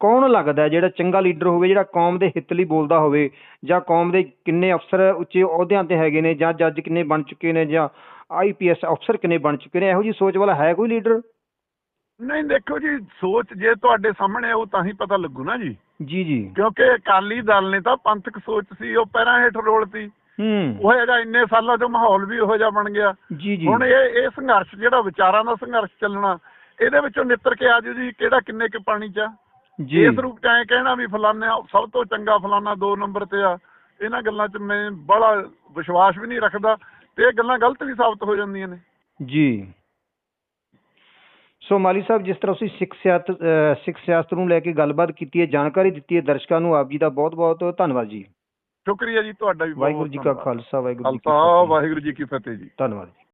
ਕੌਣ ਲੱਗਦਾ ਜਿਹੜਾ ਚੰਗਾ ਲੀਡਰ ਹੋਵੇ ਜਿਹੜਾ ਕੌਮ ਦੇ ਹਿੱਤ ਲਈ ਬੋਲਦਾ ਹੋਵੇ ਜਾਂ ਕੌਮ ਦੇ ਕਿੰਨੇ ਅਫਸਰ ਉੱਚੇ ਅਹੁਦਿਆਂ ਤੇ ਹੈਗੇ ਨੇ ਜਾਂ ਜੱਜ ਕਿੰਨੇ ਬਣ ਚੁੱਕੇ ਨੇ ਜਾਂ ਆਈਪੀਐਸ ਅਫਸਰ ਕਿੰਨੇ ਬਣ ਚੁੱਕੇ ਨੇ? ਇਹੋ ਜੀ ਸੋਚ ਵਾਲਾ ਹੈ ਕੋਈ ਲੀਡਰ? ਨਹੀਂ ਦੇਖੋ ਜੀ ਸੋਚ ਜੇ ਤੁਹਾਡੇ ਸਾਹਮਣੇ ਆਊ ਤਾਂ ਹੀ ਪਤਾ ਲੱਗੂ ਨਾ ਜੀ। ਜੀ ਜੀ। ਕਿਉਂਕਿ ਅਕਾਲੀ ਦਲ ਨੇ ਤਾਂ ਪੰਥਕ ਸੋਚ ਸੀ ਉਹ ਪੈਰਾਂ ਹੇਠ ਰੋਲਤੀ। ਹੂੰ। ਉਹ ਜਿਹਾ ਇੰਨੇ ਸਾਲਾਂ ਤੋਂ ਮਾਹੌਲ ਵੀ ਉਹੋ ਜਿਹਾ ਬਣ ਗਿਆ। ਜੀ ਜੀ। ਹੁਣ ਇਹ ਇਹ ਸੰਘਰਸ਼ ਜਿਹੜਾ ਵਿਚਾਰਾਂ ਦਾ ਸੰਘਰਸ਼ ਚੱਲਣਾ ਇਹਦੇ ਵਿੱਚੋਂ ਨਿੱਤਰ ਕੇ ਆ ਜਾਊ ਜੀ ਕਿਹੜਾ ਕਿੰਨੇ ਕੁ ਪਾਣੀ ਚ ਜੀ। ਇਸ ਰੂਪ ਚ ਐ ਕਹਿਣਾ ਵੀ ਫਲਾਨਾ ਸਭ ਤੋਂ ਚੰਗਾ ਫਲਾਨਾ ਦੋ ਨੰਬਰ ਤੇ ਆ। ਇਹਨਾਂ ਗੱਲਾਂ 'ਚ ਮੈਂ ਬੜਾ ਵਿਸ਼ਵਾਸ ਵੀ ਨਹੀਂ ਰੱਖਦਾ ਤੇ ਇਹ ਗੱਲਾਂ ਗਲਤ ਵੀ ਸਾਬਤ ਹੋ ਜਾਂਦੀਆਂ ਨੇ। ਜੀ। ਸੋ ਮਾਲੀ ਸਾਹਿਬ ਜਿਸ ਤਰ੍ਹਾਂ ਤੁਸੀਂ ਸਿੱਖ ਸਿਆਸਤ ਅਹ ਸਿੱਖ ਸਿਆਸਤ ਨੂੰ ਲੈ ਕੇ ਗੱਲਬਾਤ ਕੀਤੀ ਹੈ ਜਾਣਕਾਰੀ ਦਿੱਤੀ ਹੈ ਦਰਸ਼ਕਾਂ ਨੂੰ ਆਪ ਜੀ ਦਾ ਬਹੁਤ ਬਹੁਤ ਧੰਨਵਾਦ ਜੀ। ਸ਼ੁਕਰੀਆ ਜੀ ਤੁਹਾਡਾ ਵੀ ਵਾਹਿਗੁਰੂ ਜੀ ਕਾ। ਖਾਲਸਾ ਵਾਹਿਗੁਰੂ ਜੀ ਕੀ ਖਾਲਸਾ ਫਤਿਹ ਵਾਹਿਗੁਰੂ ਜੀ ਕੀ ਫਤਿਹ ਜੀ। ਧੰਨਵਾਦ ਜੀ।